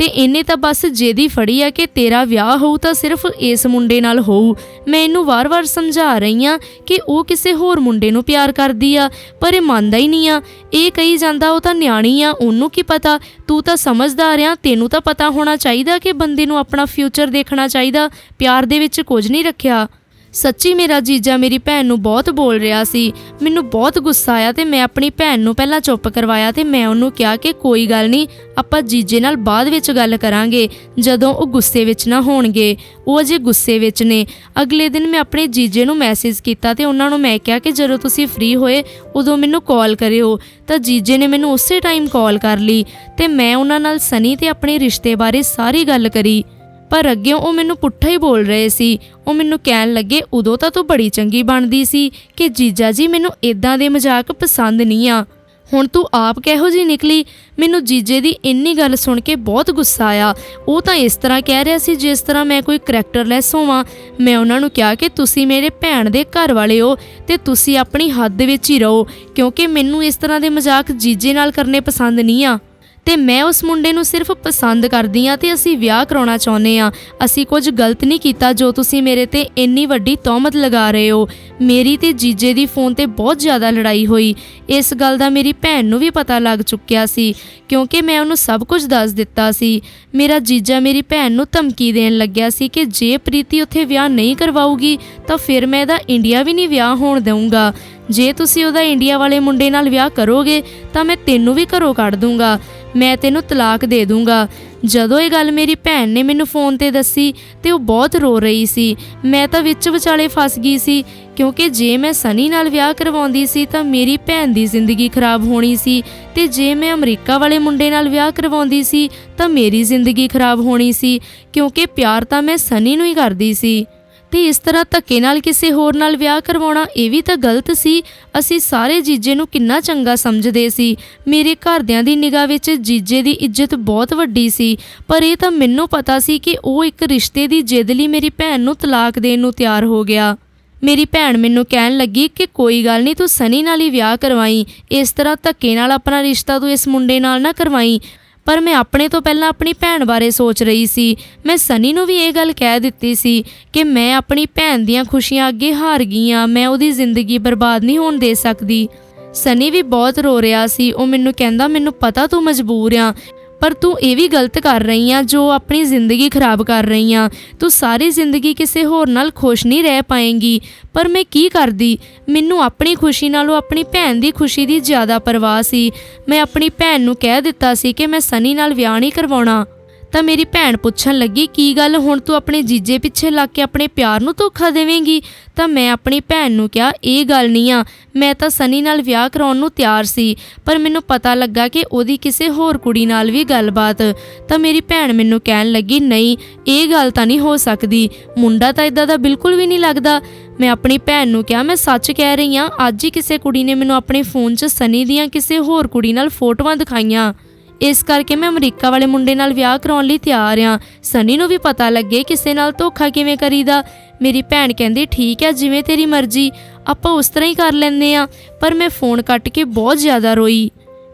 ਤੇ ਇਹਨੇ ਤਾਂ ਬਸ ਜੇਦੀ ਫੜੀ ਆ ਕਿ ਤੇਰਾ ਵਿਆਹ ਹੋਊ ਤਾਂ ਸਿਰਫ ਇਸ ਮੁੰਡੇ ਨਾਲ ਹੋਊ। ਮੈਂ ਇਹਨੂੰ ਵਾਰ-ਵਾਰ ਸਮਝਾ ਰਹੀ ਆ ਕਿ ਉਹ ਕਿਸੇ ਹੋਰ ਮੁੰਡੇ ਨੂੰ ਪਿਆਰ ਕਰਦੀ ਆ, ਪਰ ਇਹ ਮੰਨਦਾ ਹੀ ਨਹੀਂ ਆ। ਇਹ ਕਹੀ ਜਾਂਦਾ, ਉਹ ਤਾਂ ਨਿਆਣੀ ਆ, ਉਹਨੂੰ ਕੀ ਪਤਾ? ਤੂੰ ਤਾਂ ਸਮਝਦਾਰ ਆ, ਤੈਨੂੰ ਤਾਂ ਪਤਾ ਹੋਣਾ ਚਾਹੀਦਾ ਕਿ ਬੰਦੇ ਨੂੰ ਆਪਣਾ ਫਿਊਚਰ ਦੇਖਣਾ ਚਾਹੀਦਾ। ਪਿਆਰ ਦੇ ਵਿੱਚ ਕੁਝ ਨਹੀਂ ਰੱਖਿਆ। ਸੱਚੀ ਮੇਰਾ ਜੀਜਾ ਮੇਰੀ ਭੈਣ ਨੂੰ ਬਹੁਤ ਬੋਲ ਰਿਹਾ ਸੀ। ਮੈਨੂੰ ਬਹੁਤ ਗੁੱਸਾ ਆਇਆ ਤੇ ਮੈਂ ਆਪਣੀ ਭੈਣ ਨੂੰ ਪਹਿਲਾਂ ਚੁੱਪ ਕਰਵਾਇਆ ਤੇ ਮੈਂ ਉਹਨੂੰ ਕਿਹਾ ਕਿ ਕੋਈ ਗੱਲ ਨਹੀਂ, ਆਪਾਂ ਜੀਜੇ ਨਾਲ ਬਾਅਦ ਵਿੱਚ ਗੱਲ ਕਰਾਂਗੇ, ਜਦੋਂ ਉਹ ਗੁੱਸੇ ਵਿੱਚ ਨਾ ਹੋਣਗੇ। ਉਹ ਅਜੇ ਗੁੱਸੇ ਵਿੱਚ ਨੇ। ਅਗਲੇ ਦਿਨ ਮੈਂ ਆਪਣੇ ਜੀਜੇ ਨੂੰ ਮੈਸੇਜ ਕੀਤਾ ਤੇ ਉਹਨਾਂ ਨੂੰ ਮੈਂ ਕਿਹਾ ਕਿ ਜਦੋਂ ਤੁਸੀਂ ਫ੍ਰੀ ਹੋਏ, ਉਦੋਂ ਮੈਨੂੰ ਕਾਲ ਕਰਿਓ। ਤਾਂ ਜੀਜੇ ਨੇ ਮੈਨੂੰ ਉਸੇ ਟਾਈਮ ਕਾਲ ਕਰ ਲਈ ਤੇ ਮੈਂ ਉਹਨਾਂ ਨਾਲ ਸਨੀ ਤੇ ਆਪਣੇ ਰਿਸ਼ਤੇ ਬਾਰੇ ਸਾਰੀ ਗੱਲ ਕਰੀ। ਪਰ ਅੱਗੇ ਉਹ ਮੈਨੂੰ ਪੁੱਠਾ ਹੀ ਬੋਲ ਰਹੇ ਸੀ। ਉਹ ਮੈਨੂੰ ਕਹਿਣ ਲੱਗੇ, ਉਦੋਂ ਤਾਂ ਤੂੰ ਬੜੀ ਚੰਗੀ ਬਣਦੀ ਸੀ ਕਿ ਜੀਜਾ ਜੀ ਮੈਨੂੰ ਇਦਾਂ ਦੇ ਮਜ਼ਾਕ ਪਸੰਦ ਨਹੀਂ ਆ। ਹੁਣ ਤੂੰ ਆਪ ਕਿਹੋ ਜੀ ਨਿਕਲੀ? ਮੈਨੂੰ ਜੀਜੇ ਦੀ ਇੰਨੀ ਗੱਲ ਸੁਣ ਕੇ ਬਹੁਤ ਗੁੱਸਾ ਆਇਆ। ਉਹ ਤਾਂ ਇਸ ਤਰ੍ਹਾਂ ਕਹਿ ਰਿਹਾ ਸੀ, ਜਿਸ ਤਰ੍ਹਾਂ ਮੈਂ ਕੋਈ ਕਰੈਕਟਰਲੈਸ ਹੋਵਾਂ, ਮੈਂ ਉਹਨਾਂ ਨੂੰ ਕਿਹਾ ਕਿ ਤੁਸੀਂ ਮੇਰੇ ਭੈਣ ਦੇ ਘਰ ਵਾਲੇ ਹੋ ਤੇ ਤੁਸੀਂ ਆਪਣੀ ਹੱਦ ਵਿੱਚ ਹੀ ਰਹੋ, ਕਿਉਂਕਿ ਮੈਨੂੰ ਇਸ ਤਰ੍ਹਾਂ ਦੇ ਮਜ਼ਾਕ ਜੀਜੇ ਨਾਲ ਕਰਨੇ ਪਸੰਦ ਨਹੀਂ ਆ। ਤੇ ਮੈਂ ਉਸ ਮੁੰਡੇ ਨੂੰ ਸਿਰਫ ਪਸੰਦ ਕਰਦੀ ਆ ਤੇ ਅਸੀਂ ਵਿਆਹ ਕਰਾਉਣਾ ਚਾਹੁੰਦੇ ਆ ਅਸੀਂ ਕੁਝ ਗਲਤ ਨਹੀਂ ਕੀਤਾ ਜੋ ਤੁਸੀਂ ਮੇਰੇ ਤੇ ਇੰਨੀ ਵੱਡੀ ਤੌਮਤ ਲਗਾ ਰਹੇ ਹੋ। ਮੇਰੀ ਤੇ ਜੀਜੇ ਦੀ ਫੋਨ ਤੇ ਬਹੁਤ ਜ਼ਿਆਦਾ ਲੜਾਈ ਹੋਈ। ਇਸ ਗੱਲ ਦਾ ਮੇਰੀ ਭੈਣ ਨੂੰ ਵੀ ਪਤਾ ਲੱਗ ਚੁੱਕਿਆ ਸੀ, ਕਿਉਂਕਿ ਮੈਂ ਉਹਨੂੰ ਸਭ ਕੁਝ ਦੱਸ ਦਿੱਤਾ ਸੀ। ਮੇਰਾ ਜੀਜਾ ਮੇਰੀ ਭੈਣ ਨੂੰ ਧਮਕੀ ਦੇਣ ਲੱਗਿਆ ਸੀ ਕਿ ਜੇ ਪ੍ਰੀਤੀ ਉੱਥੇ ਵਿਆਹ ਨਹੀਂ ਕਰਵਾਊਗੀ, ਤਾਂ ਫਿਰ ਮੈਂ ਇਹਦਾ ਇੰਡੀਆ ਵੀ ਨਹੀਂ ਵਿਆਹ ਹੋਣ ਦਊਂਗਾ। ਜੇ ਤੁਸੀਂ ਉਹਦਾ ਇੰਡੀਆ ਵਾਲੇ ਮੁੰਡੇ ਨਾਲ ਵਿਆਹ ਕਰੋਗੇ, ਤਾਂ ਮੈਂ ਤੈਨੂੰ ਵੀ ਘਰੋਂ ਕੱਢ ਦੂੰਗਾ। ਮੈਂ ਤੈਨੂੰ ਤਲਾਕ ਦੇ ਦੂੰਗਾ। ਜਦੋਂ ਇਹ ਗੱਲ ਮੇਰੀ ਭੈਣ ਨੇ ਮੈਨੂੰ ਫੋਨ ਤੇ ਦੱਸੀ, ਤੇ ਉਹ ਬਹੁਤ ਰੋ ਰਹੀ ਸੀ। ਮੈਂ ਤਾਂ ਵਿੱਚ ਵਿਚਾਲੇ ਫਸ ਗਈ ਸੀ, ਕਿਉਂਕਿ ਜੇ ਮੈਂ ਸਨੀ ਨਾਲ ਵਿਆਹ ਕਰਵਾਉਂਦੀ ਸੀ, ਤਾਂ ਮੇਰੀ ਭੈਣ ਦੀ ਜ਼ਿੰਦਗੀ ਖਰਾਬ ਹੋਣੀ ਸੀ। ਤੇ ਜੇ ਮੈਂ ਅਮਰੀਕਾ ਵਾਲੇ ਮੁੰਡੇ ਨਾਲ ਵਿਆਹ ਕਰਵਾਉਂਦੀ ਸੀ, ਤਾਂ ਮੇਰੀ ਜ਼ਿੰਦਗੀ ਖਰਾਬ ਹੋਣੀ ਸੀ, ਕਿਉਂਕਿ ਪਿਆਰ ਤਾਂ ਮੈਂ ਸਨੀ ਨੂੰ ਹੀ ਕਰਦੀ ਸੀ। ਤੇ ਇਸ ਤਰ੍ਹਾਂ ਧੱਕੇ ਨਾਲ ਕਿਸੇ ਹੋਰ ਨਾਲ ਵਿਆਹ ਕਰਵਾਉਣਾ ਇਹ ਵੀ ਤਾਂ ਗਲਤ ਸੀ। ਅਸੀਂ ਸਾਰੇ ਜੀਜੇ ਨੂੰ ਕਿੰਨਾ ਚੰਗਾ ਸਮਝਦੇ ਸੀ। ਮੇਰੇ ਘਰਦਿਆਂ ਦੀ ਨਿਗਾਹ ਵਿੱਚ ਜੀਜੇ ਦੀ ਇੱਜ਼ਤ ਬਹੁਤ ਵੱਡੀ ਸੀ। ਪਰ ਇਹ ਤਾਂ ਮੈਨੂੰ ਪਤਾ ਸੀ ਕਿ ਉਹ ਇੱਕ ਰਿਸ਼ਤੇ ਦੀ ਜਿੱਦ ਲਈ ਮੇਰੀ ਭੈਣ ਨੂੰ ਤਲਾਕ ਦੇਣ ਨੂੰ ਤਿਆਰ ਹੋ ਗਿਆ। ਮੇਰੀ ਭੈਣ ਮੈਨੂੰ ਕਹਿਣ ਲੱਗੀ ਕਿ ਕੋਈ ਗੱਲ ਨਹੀਂ, ਤੂੰ ਸਨੀ ਨਾਲ ਹੀ ਵਿਆਹ ਕਰਵਾਈ। ਇਸ ਤਰ੍ਹਾਂ ਧੱਕੇ ਨਾਲ ਆਪਣਾ ਰਿਸ਼ਤਾ ਤੂੰ ਇਸ ਮੁੰਡੇ ਨਾਲ ਨਾ ਕਰਵਾਈ। ਪਰ ਮੈਂ ਆਪਣੇ ਤੋਂ ਪਹਿਲਾਂ ਆਪਣੀ ਭੈਣ ਬਾਰੇ ਸੋਚ ਰਹੀ ਸੀ। ਮੈਂ ਸਨੀ ਨੂੰ ਵੀ ਇਹ ਗੱਲ ਕਹਿ ਦਿੱਤੀ ਸੀ ਕਿ ਮੈਂ ਆਪਣੀ ਭੈਣ ਦੀਆਂ ਖੁਸ਼ੀਆਂ ਅੱਗੇ ਹਾਰ ਗਈ ਹਾਂ, ਮੈਂ ਉਹਦੀ ਜ਼ਿੰਦਗੀ ਬਰਬਾਦ ਨਹੀਂ ਹੋਣ ਦੇ ਸਕਦੀ। ਸਨੀ ਵੀ ਬਹੁਤ ਰੋ ਰਿਹਾ ਸੀ, ਉਹ ਮੈਨੂੰ ਕਹਿੰਦਾ, ਮੈਨੂੰ ਪਤਾ ਤੂੰ ਮਜਬੂਰ ਆ ਪਰ ਤੂੰ ਇਹ ਵੀ ਗਲਤ ਕਰ ਰਹੀ ਆ, ਜੋ ਆਪਣੀ ਜ਼ਿੰਦਗੀ ਖਰਾਬ ਕਰ ਰਹੀ ਆ। ਤੂੰ ਸਾਰੀ ਜ਼ਿੰਦਗੀ ਕਿਸੇ ਹੋਰ ਨਾਲ ਖੁਸ਼ ਨਹੀਂ ਰਹਿ ਪਾਏਂਗੀ। ਪਰ ਮੈਂ ਕੀ ਕਰਦੀ? ਮੈਨੂੰ ਆਪਣੀ ਖੁਸ਼ੀ ਨਾਲੋਂ ਆਪਣੀ ਭੈਣ ਦੀ ਖੁਸ਼ੀ ਦੀ ਜ਼ਿਆਦਾ ਪਰਵਾਹ ਸੀ। ਮੈਂ ਆਪਣੀ ਭੈਣ ਨੂੰ ਕਹਿ ਦਿੱਤਾ ਸੀ ਕਿ ਮੈਂ ਸਨੀ ਨਾਲ ਵਿਆਹ ਨਹੀਂ ਕਰਵਾਉਣਾ। ਤਾਂ ਮੇਰੀ ਭੈਣ ਪੁੱਛਣ ਲੱਗੀ, ਕੀ ਗੱਲ, ਹੁਣ ਤੂੰ ਆਪਣੇ ਜੀਜੇ ਪਿੱਛੇ ਲੱਗ ਕੇ ਆਪਣੇ ਪਿਆਰ ਨੂੰ ਧੋਖਾ ਦੇਵੇਂਗੀ? ਤਾਂ ਮੈਂ ਆਪਣੀ ਭੈਣ ਨੂੰ ਕਿਹਾ, ਇਹ ਗੱਲ ਨਹੀਂ ਆ, ਮੈਂ ਤਾਂ ਸਨੀ ਨਾਲ ਵਿਆਹ ਕਰਾਉਣ ਨੂੰ ਤਿਆਰ ਸੀ, ਪਰ ਮੈਨੂੰ ਪਤਾ ਲੱਗਾ ਕਿ ਉਹਦੀ ਕਿਸੇ ਹੋਰ ਕੁੜੀ ਨਾਲ ਵੀ ਗੱਲਬਾਤ। ਤਾਂ ਮੇਰੀ ਭੈਣ ਮੈਨੂੰ ਕਹਿਣ ਲੱਗੀ, ਨਹੀਂ, ਇਹ ਗੱਲ ਤਾਂ ਨਹੀਂ ਹੋ ਸਕਦੀ, ਮੁੰਡਾ ਤਾਂ ਇਦਾਂ ਦਾ ਬਿਲਕੁਲ ਵੀ ਨਹੀਂ ਲੱਗਦਾ। ਮੈਂ ਆਪਣੀ ਭੈਣ ਨੂੰ ਕਿਹਾ, ਮੈਂ ਸੱਚ ਕਹਿ ਰਹੀ ਹਾਂ, ਅੱਜ ਹੀ ਕਿਸੇ ਕੁੜੀ ਨੇ ਮੈਨੂੰ ਆਪਣੇ ਫੋਨ 'ਚ ਸਨੀ ਦੀਆਂ ਕਿਸੇ ਹੋਰ ਕੁੜੀ ਨਾਲ ਫੋਟੋਆਂ ਦਿਖਾਈਆਂ। ਇਸ ਕਰਕੇ ਮੈਂ ਅਮਰੀਕਾ ਵਾਲੇ ਮੁੰਡੇ ਨਾਲ ਵਿਆਹ ਕਰਾਉਣ ਲਈ ਤਿਆਰ ਆ। ਸਨੀ ਨੂੰ ਵੀ ਪਤਾ ਲੱਗੇ ਕਿਸੇ ਨਾਲ ਧੋਖਾ ਕਿਵੇਂ ਕਰੀਦਾ। ਮੇਰੀ ਭੈਣ ਕਹਿੰਦੀ, ਠੀਕ ਹੈ, ਜਿਵੇਂ ਤੇਰੀ ਮਰਜ਼ੀ, ਆਪਾਂ ਉਸ ਤਰ੍ਹਾਂ ਹੀ ਕਰ ਲੈਂਦੇ ਆ। ਪਰ ਮੈਂ ਫੋਨ ਕੱਟ ਕੇ ਬਹੁਤ ਜ਼ਿਆਦਾ ਰੋਈ।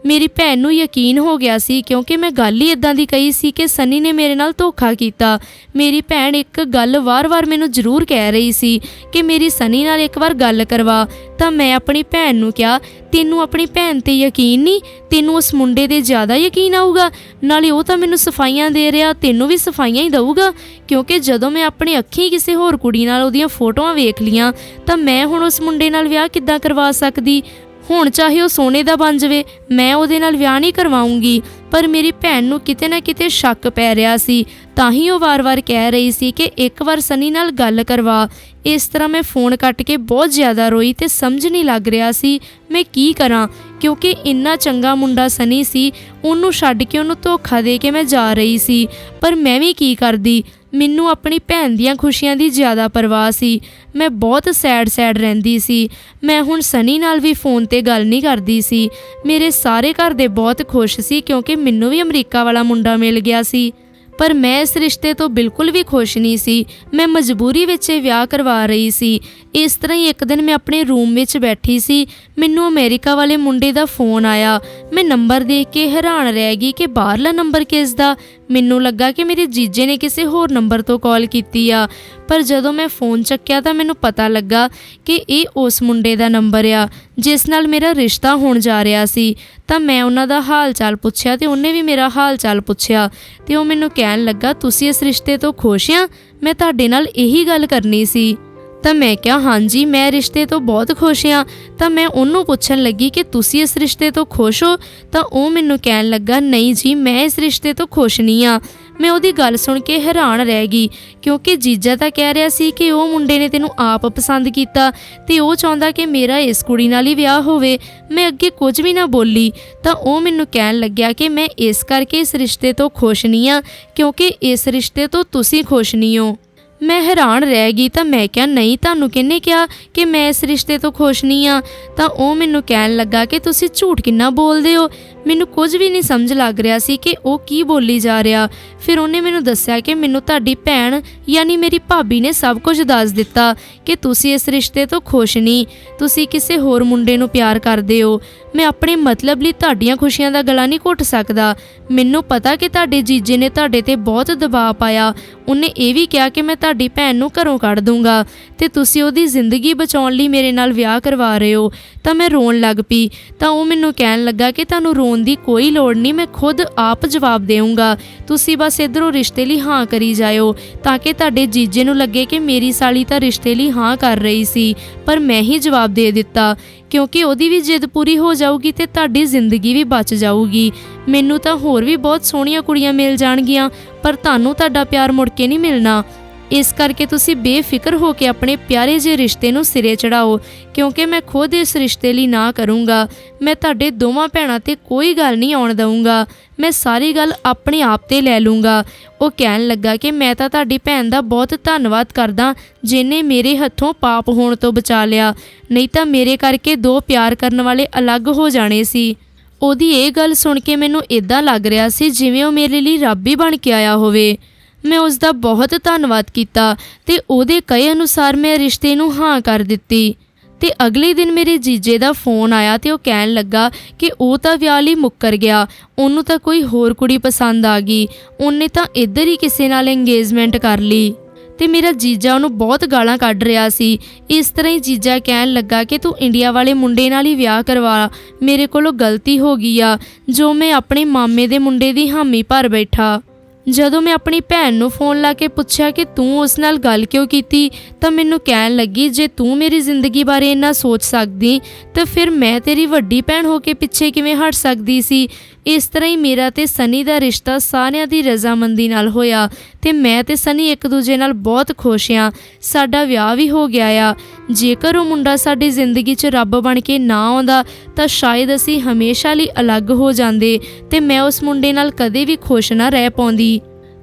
ਮੇਰੀ ਭੈਣ ਨੂੰ ਯਕੀਨ ਹੋ ਗਿਆ ਸੀ ਕਿਉਂਕਿ ਮੈਂ ਗੱਲ ਹੀ ਇਦਾਂ ਦੀ ਕਹੀ ਸੀ ਕਿ ਸਨੀ ਨੇ ਮੇਰੇ ਨਾਲ ਧੋਖਾ ਕੀਤਾ। ਮੇਰੀ ਭੈਣ ਇੱਕ ਗੱਲ ਵਾਰ-ਵਾਰ ਮੈਨੂੰ ਜ਼ਰੂਰ ਕਹਿ ਰਹੀ ਸੀ ਕਿ ਮੇਰੀ ਸਨੀ ਨਾਲ ਇੱਕ ਵਾਰ ਗੱਲ ਕਰਵਾ। ਤਾਂ ਮੈਂ ਆਪਣੀ ਭੈਣ ਨੂੰ ਕਿਹਾ, ਤੈਨੂੰ ਆਪਣੀ ਭੈਣ ਤੇ ਯਕੀਨ ਨਹੀਂ? ਤੈਨੂੰ ਉਸ ਮੁੰਡੇ ਤੇ ਜ਼ਿਆਦਾ ਯਕੀਨ ਆਊਗਾ? ਨਾਲੇ ਉਹ ਤਾਂ ਮੈਨੂੰ ਸਫਾਈਆਂ ਦੇ ਰਿਹਾ, ਤੈਨੂੰ ਵੀ ਸਫਾਈਆਂ ਹੀ ਦਊਗਾ? ਕਿਉਂਕਿ ਜਦੋਂ ਮੈਂ ਆਪਣੀ ਅੱਖੀਂ ਕਿਸੇ ਹੋਰ ਕੁੜੀ ਨਾਲ ਉਹਦੀਆਂ ਫੋਟੋਆਂ ਵੇਖ ਲੀਆਂ, ਤਾਂ ਮੈਂ ਹੁਣ ਉਸ ਮੁੰਡੇ ਨਾਲ ਵਿਆਹ ਕਿੱਦਾਂ ਕਰਵਾ ਸਕਦੀ? ਹੁਣ ਚਾਹੇ ਉਹ ਸੋਨੇ ਦਾ ਬਣ ਜਾਵੇ, ਮੈਂ ਉਹਦੇ ਨਾਲ ਵਿਆਹ ਨਹੀਂ ਕਰਵਾਉਂਗੀ। ਪਰ ਮੇਰੀ ਭੈਣ ਨੂੰ ਕਿਤੇ ਨਾ ਕਿਤੇ ਸ਼ੱਕ ਪੈ ਰਿਹਾ ਸੀ। ਤਾਂ ਹੀ ਉਹ ਵਾਰ-ਵਾਰ ਕਹਿ ਰਹੀ ਸੀ ਕਿ ਇੱਕ ਵਾਰ ਸਨੀ ਨਾਲ ਗੱਲ ਕਰਵਾ। ਇਸ ਤਰ੍ਹਾਂ ਮੈਂ ਫੋਨ ਕੱਟ ਕੇ ਬਹੁਤ ਜ਼ਿਆਦਾ ਰੋਈ ਤੇ ਸਮਝ ਨਹੀਂ ਲੱਗ ਰਿਹਾ ਸੀ, ਮੈਂ ਕੀ ਕਰਾਂ? ਕਿਉਂਕਿ ਇੰਨਾ ਚੰਗਾ ਮੁੰਡਾ ਸਨੀ ਸੀ, ਉਹਨੂੰ ਛੱਡ ਕੇ ਉਹਨੂੰ ਧੋਖਾ ਦੇ ਕੇ ਮੈਂ ਜਾ ਰਹੀ ਸੀ। ਪਰ ਮੈਂ ਵੀ ਕੀ ਕਰਦੀ? ਮੈਨੂੰ ਆਪਣੀ ਭੈਣ ਦੀਆਂ ਖੁਸ਼ੀਆਂ ਦੀ ਜ਼ਿਆਦਾ ਪਰਵਾਹ ਸੀ। ਮੈਂ ਬਹੁਤ ਸੈਡ ਸੈਡ ਰਹਿੰਦੀ ਸੀ। ਮੈਂ ਹੁਣ ਸਨੀ ਨਾਲ ਵੀ ਫੋਨ ਤੇ ਗੱਲ ਨਹੀਂ ਕਰਦੀ ਸੀ। ਮੇਰੇ ਸਾਰੇ ਘਰ ਦੇ ਬਹੁਤ ਖੁਸ਼ ਸੀ ਕਿਉਂਕਿ ਮੈਨੂੰ ਵੀ ਅਮਰੀਕਾ ਵਾਲਾ ਮੁੰਡਾ ਮਿਲ ਗਿਆ ਸੀ। ਪਰ ਮੈਂ ਇਸ ਰਿਸ਼ਤੇ ਤੋਂ ਬਿਲਕੁਲ ਵੀ ਖੁਸ਼ ਨਹੀਂ ਸੀ। ਮੈਂ ਮਜਬੂਰੀ ਵਿੱਚ ਇਹ ਵਿਆਹ ਕਰਵਾ ਰਹੀ ਸੀ। ਇਸ ਤਰ੍ਹਾਂ ਹੀ ਇੱਕ ਦਿਨ ਮੈਂ ਆਪਣੇ ਰੂਮ ਵਿੱਚ ਬੈਠੀ ਸੀ। ਮੈਨੂੰ ਅਮਰੀਕਾ ਵਾਲੇ ਮੁੰਡੇ ਦਾ ਫੋਨ ਆਇਆ। ਮੈਂ ਨੰਬਰ ਦੇਖ ਕੇ ਹੈਰਾਨ ਰਹਿ ਗਈ ਕਿ ਬਾਹਰਲਾ ਨੰਬਰ ਕਿਸ ਦਾ ਮੈਨੂੰ ਲੱਗਾ ਕਿ ਮੇਰੇ ਜੀਜੇ ਨੇ ਕਿਸੇ ਹੋਰ ਨੰਬਰ ਤੋਂ ਕਾਲ ਕੀਤੀ ਆ। ਪਰ ਜਦੋਂ ਮੈਂ ਫੋਨ ਚੱਕਿਆ ਤਾਂ ਮੈਨੂੰ ਪਤਾ ਲੱਗਾ ਕਿ ਇਹ ਉਸ ਮੁੰਡੇ ਦਾ ਨੰਬਰ ਆ, ਜਿਸ ਨਾਲ ਮੇਰਾ ਰਿਸ਼ਤਾ ਹੋਣ ਜਾ ਰਿਹਾ ਸੀ। ਤਾਂ ਮੈਂ ਉਹਨਾਂ ਦਾ ਹਾਲ ਚਾਲ ਪੁੱਛਿਆ ਤੇ ਉਹਨੇ ਵੀ ਮੇਰਾ ਹਾਲ ਚਾਲ ਪੁੱਛਿਆ ਤੇ ਉਹ ਮੈਨੂੰ ਕਹਿਣ ਲੱਗਾ, ਤੁਸੀਂ ਇਸ ਰਿਸ਼ਤੇ ਤੋਂ ਖੁਸ਼ ਆ? ਮੈਂ ਤੁਹਾਡੇ ਨਾਲ ਇਹੀ ਗੱਲ ਕਰਨੀ ਸੀ। ਤਾਂ ਮੈਂ ਕਿਹਾ, ਹਾਂਜੀ, ਮੈਂ ਰਿਸ਼ਤੇ ਤੋਂ ਬਹੁਤ ਖੁਸ਼ ਹਾਂ ਤਾਂ ਮੈਂ ਉਹਨੂੰ ਪੁੱਛਣ ਲੱਗੀ ਕਿ ਤੁਸੀਂ ਇਸ ਰਿਸ਼ਤੇ ਤੋਂ ਖੁਸ਼ ਹੋ? ਤਾਂ ਉਹ ਮੈਨੂੰ ਕਹਿਣ ਲੱਗਾ, ਨਹੀਂ ਜੀ, ਮੈਂ ਇਸ ਰਿਸ਼ਤੇ ਤੋਂ ਖੁਸ਼ ਨਹੀਂ ਆ। ਮੈਂ ਉਹਦੀ ਗੱਲ ਸੁਣ ਕੇ ਹੈਰਾਨ ਰਹਿ ਗਈ, ਕਿਉਂਕਿ ਜੀਜਾ ਤਾਂ ਕਹਿ ਰਿਹਾ ਸੀ ਕਿ ਉਹ ਮੁੰਡੇ ਨੇ ਤੈਨੂੰ ਆਪ ਪਸੰਦ ਕੀਤਾ ਤੇ ਉਹ ਚਾਹੁੰਦਾ ਕਿ ਮੇਰਾ ਇਸ ਕੁੜੀ ਨਾਲ ਹੀ ਵਿਆਹ ਹੋਵੇ। ਮੈਂ ਅੱਗੇ ਕੁਝ ਵੀ ਨਾ ਬੋਲੀ, ਤਾਂ ਉਹ ਮੈਨੂੰ ਕਹਿਣ ਲੱਗਿਆ ਕਿ ਮੈਂ ਇਸ ਕਰਕੇ ਇਸ ਰਿਸ਼ਤੇ ਤੋਂ ਖੁਸ਼ ਨਹੀਂ ਆ ਕਿਉਂਕਿ ਇਸ ਰਿਸ਼ਤੇ ਤੋਂ ਤੁਸੀਂ ਖੁਸ਼ ਨਹੀਂ ਹੋ। ਮੈਂ ਹੈਰਾਨ ਰਹਿ ਗਈ ਤਾਂ ਮੈਂ ਕਿਹਾ, ਨਹੀਂ, ਤੁਹਾਨੂੰ ਕਿਹਨੇ ਕਿਹਾ ਕਿ ਮੈਂ ਇਸ ਰਿਸ਼ਤੇ ਤੋਂ ਖੁਸ਼ ਨਹੀਂ ਆ ਤਾਂ ਉਹ ਮੈਨੂੰ ਕਹਿਣ ਲੱਗਾ ਕਿ ਤੁਸੀਂ ਝੂਠ ਕਿੰਨਾ ਬੋਲਦੇ ਹੋ? ਮੈਨੂੰ ਕੁਝ ਵੀ ਨਹੀਂ ਸਮਝ ਲੱਗ ਰਿਹਾ ਸੀ ਕਿ ਉਹ ਕੀ ਬੋਲੀ ਜਾ ਰਿਹਾ। ਫਿਰ ਉਹਨੇ ਮੈਨੂੰ ਦੱਸਿਆ ਕਿ ਮੈਨੂੰ ਤੁਹਾਡੀ ਭੈਣ, ਯਾਨੀ ਮੇਰੀ ਭਾਬੀ ਨੇ ਸਭ ਕੁਝ ਦੱਸ ਦਿੱਤਾ ਕਿ ਤੁਸੀਂ ਇਸ ਰਿਸ਼ਤੇ ਤੋਂ ਖੁਸ਼ ਨਹੀਂ। ਤੁਸੀਂ ਕਿਸੇ ਹੋਰ ਮੁੰਡੇ ਨੂੰ ਪਿਆਰ ਕਰਦੇ ਹੋ। ਮੈਂ ਆਪਣੇ ਮਤਲਬ ਲਈ ਤੁਹਾਡੀਆਂ ਖੁਸ਼ੀਆਂ ਦਾ ਗਲਾ ਨਹੀਂ ਘੁੱਟ ਸਕਦਾ। ਮੈਨੂੰ ਪਤਾ ਕਿ ਤੁਹਾਡੇ ਜੀਜੇ ਨੇ ਤੁਹਾਡੇ ਤੇ ਬਹੁਤ ਦਬਾਅ ਪਾਇਆ। ਉਹਨੇ ਇਹ ਵੀ ਕਿਹਾ ਕਿ ਮੈਂ ਤੁਹਾਡੀ ਭੈਣ ਨੂੰ ਘਰੋਂ ਕੱਢ ਦੂੰਗਾ ਤੇ ਤੁਸੀਂ ਉਹਦੀ ਜ਼ਿੰਦਗੀ ਬਚਾਉਣ ਲਈ ਮੇਰੇ ਨਾਲ ਵਿਆਹ ਕਰਵਾ ਰਹੇ ਹੋ, ਤਾਂ ਮੈਂ ਰੋਣ ਲੱਗ ਪਈ, ਤਾਂ ਉਹ ਮੈਨੂੰ ਕਹਿਣ ਲੱਗਾ ਕਿ ਤੁਹਾਨੂੰ ਰੋਣ ਦੀ ਕੋਈ ਲੋੜ ਨਹੀਂ, ਮੈਂ ਖੁਦ ਆਪ ਜਵਾਬ ਦੇਵਾਂਗਾ ਤੁਸੀਂ ਬਸ ਇਧਰੋਂ ਰਿਸ਼ਤੇ ਲਈ ਹਾਂ ਕਰੀ ਜਾਇਓ, ਤਾਂ ਕਿ ਤੁਹਾਡੇ ਜੀਜੇ ਨੂੰ ਲੱਗੇ ਕਿ ਮੇਰੀ ਸਾਲੀ ਤਾਂ ਰਿਸ਼ਤੇ ਲਈ ਹਾਂ ਕਰ ਰਹੀ ਸੀ, ਪਰ ਮੈਂ ਹੀ ਜਵਾਬ ਦੇ ਦਿੱਤਾ, ਕਿਉਂਕਿ ਉਹਦੀ ਵੀ ਜਿੱਦ ਪੂਰੀ ਹੋ ਜਾਊਗੀ ਤੇ ਤੁਹਾਡੀ ਜ਼ਿੰਦਗੀ ਵੀ ਬਚ ਜਾਊਗੀ। ਮੈਨੂੰ ਤਾਂ ਹੋਰ ਵੀ ਬਹੁਤ ਸੋਹਣੀਆਂ ਕੁੜੀਆਂ ਮਿਲ ਜਾਣਗੀਆਂ, ਪਰ ਤੁਹਾਨੂੰ ਤੁਹਾਡਾ ਪਿਆਰ ਮੁੜ ਕੇ ਨਹੀਂ ਮਿਲਣਾ। ਇਸ ਕਰਕੇ ਤੁਸੀਂ ਬੇਫਿਕਰ ਹੋ ਕੇ ਆਪਣੇ ਪਿਆਰੇ ਜਿਹੇ ਰਿਸ਼ਤੇ ਨੂੰ ਸਿਰੇ ਚੜਾਓ, ਕਿਉਂਕਿ ਮੈਂ ਖੁਦ ਇਸ ਰਿਸ਼ਤੇ ਲਈ ਨਾ ਕਰੂੰਗਾ। ਮੈਂ ਤੁਹਾਡੇ ਦੋਵਾਂ ਭੈਣਾਂ ਤੇ ਕੋਈ ਗੱਲ ਨਹੀਂ ਆਉਣ ਦਊਂਗਾ। ਮੈਂ ਸਾਰੀ ਗੱਲ ਆਪਣੇ ਆਪ ਤੇ ਲੈ ਲੂੰਗਾ। ਉਹ ਕਹਿਣ ਲੱਗਾ ਕਿ ਮੈਂ ਤਾਂ ਤੁਹਾਡੀ ਭੈਣ ਦਾ ਬਹੁਤ ਧੰਨਵਾਦ ਕਰਦਾ ਜਿਨੇ ਮੇਰੇ ਹੱਥੋਂ ਪਾਪ ਹੋਣ ਤੋਂ ਬਚਾ ਲਿਆ। ਨਹੀਂ ਤਾਂ ਮੇਰੇ ਕਰਕੇ ਦੋ ਪਿਆਰ ਕਰਨ ਵਾਲੇ ਅਲੱਗ ਹੋ ਜਾਣੇ ਸੀ। ਉਹਦੀ ਇਹ ਗੱਲ ਸੁਣ ਕੇ ਮੈਨੂੰ ਇਦਾਂ ਲੱਗ ਰਿਹਾ ਸੀ ਜਿਵੇਂ ਉਹ ਮੇਰੇ ਲਈ ਰੱਬ ਹੀ ਬਣ ਕੇ ਆਇਆ ਹੋਵੇ। ਮੈਂ ਉਸ ਦਾ ਬਹੁਤ ਧੰਨਵਾਦ ਕੀਤਾ ਤੇ ਉਹਦੇ ਕਹੇ ਅਨੁਸਾਰ ਮੈਂ ਰਿਸ਼ਤੇ ਨੂੰ ਹਾਂ ਕਰ ਦਿੱਤੀ। ਤੇ ਅਗਲੇ ਦਿਨ ਮੇਰੇ ਜੀਜੇ ਦਾ ਫੋਨ ਆਇਆ ਤੇ ਉਹ ਕਹਿਣ ਲੱਗਾ ਕਿ ਉਹ ਤਾਂ ਵਿਆਹ ਲਈ ਮੁੱਕਰ ਗਿਆ, ਉਹਨੂੰ ਤਾਂ ਕੋਈ ਹੋਰ ਕੁੜੀ ਪਸੰਦ ਆ ਗਈ, ਉਹਨੇ ਤਾਂ ਇੱਧਰ ਹੀ ਕਿਸੇ ਨਾਲ ਇੰਗੇਜਮੈਂਟ ਕਰ ਲਈ। ਤੇ ਮੇਰਾ ਜੀਜਾ ਉਹਨੂੰ ਬਹੁਤ ਗਾਲਾਂ ਕੱਢ ਰਿਹਾ ਸੀ। ਇਸ ਤਰ੍ਹਾਂ ਹੀ ਜੀਜਾ ਕਹਿਣ ਲੱਗਾ ਕਿ ਤੂੰ ਇੰਡੀਆ ਵਾਲੇ ਮੁੰਡੇ ਨਾਲ ਹੀ ਵਿਆਹ ਕਰਵਾ, ਮੇਰੇ ਕੋਲੋਂ ਗਲਤੀ ਹੋ ਗਈ ਆ, ਜੋ ਮੈਂ ਆਪਣੇ ਮਾਮੇ ਦੇ ਮੁੰਡੇ ਦੀ ਹਾਮੀ ਭਰ ਬੈਠਾ। ਜਦੋਂ ਮੈਂ ਆਪਣੀ ਭੈਣ ਨੂੰ ਫੋਨ ਲਾ ਕੇ ਪੁੱਛਿਆ ਕਿ ਤੂੰ ਉਸ ਨਾਲ ਗੱਲ ਕਿਉਂ ਕੀਤੀ, ਤਾਂ ਮੈਨੂੰ ਕਹਿਣ ਲੱਗੀ, ਜੇ ਤੂੰ ਮੇਰੀ ਜ਼ਿੰਦਗੀ ਬਾਰੇ ਇੰਨਾ ਸੋਚ ਸਕਦੀ, ਤਾਂ ਫਿਰ ਮੈਂ ਤੇਰੀ ਵੱਡੀ ਭੈਣ ਹੋ ਕੇ ਪਿੱਛੇ ਕਿਵੇਂ ਹਟ ਸਕਦੀ ਸੀ? ਇਸ ਤਰ੍ਹਾਂ ਹੀ ਮੇਰਾ ਤੇ ਸਨੀ ਦਾ ਰਿਸ਼ਤਾ ਸਾਰਿਆਂ ਦੀ ਰਜ਼ਾਮੰਦੀ ਨਾਲ ਹੋਇਆ ਤੇ ਮੈਂ ਤੇ ਸਨੀ ਇੱਕ ਦੂਜੇ ਨਾਲ ਬਹੁਤ ਖੁਸ਼ ਹਾਂ। ਸਾਡਾ ਵਿਆਹ ਵੀ ਹੋ ਗਿਆ ਆ। ਜੇਕਰ ਉਹ ਮੁੰਡਾ ਸਾਡੀ ਜ਼ਿੰਦਗੀ 'ਚ ਰੱਬ ਬਣ ਕੇ ਨਾ ਆਉਂਦਾ, ਤਾਂ ਸ਼ਾਇਦ ਅਸੀਂ ਹਮੇਸ਼ਾ ਲਈ ਅਲੱਗ ਹੋ ਜਾਂਦੇ ਤੇ ਮੈਂ ਉਸ ਮੁੰਡੇ ਨਾਲ ਕਦੇ ਵੀ ਖੁਸ਼ ਨਾ ਰਹਿ ਪਾਉਂਦੀ।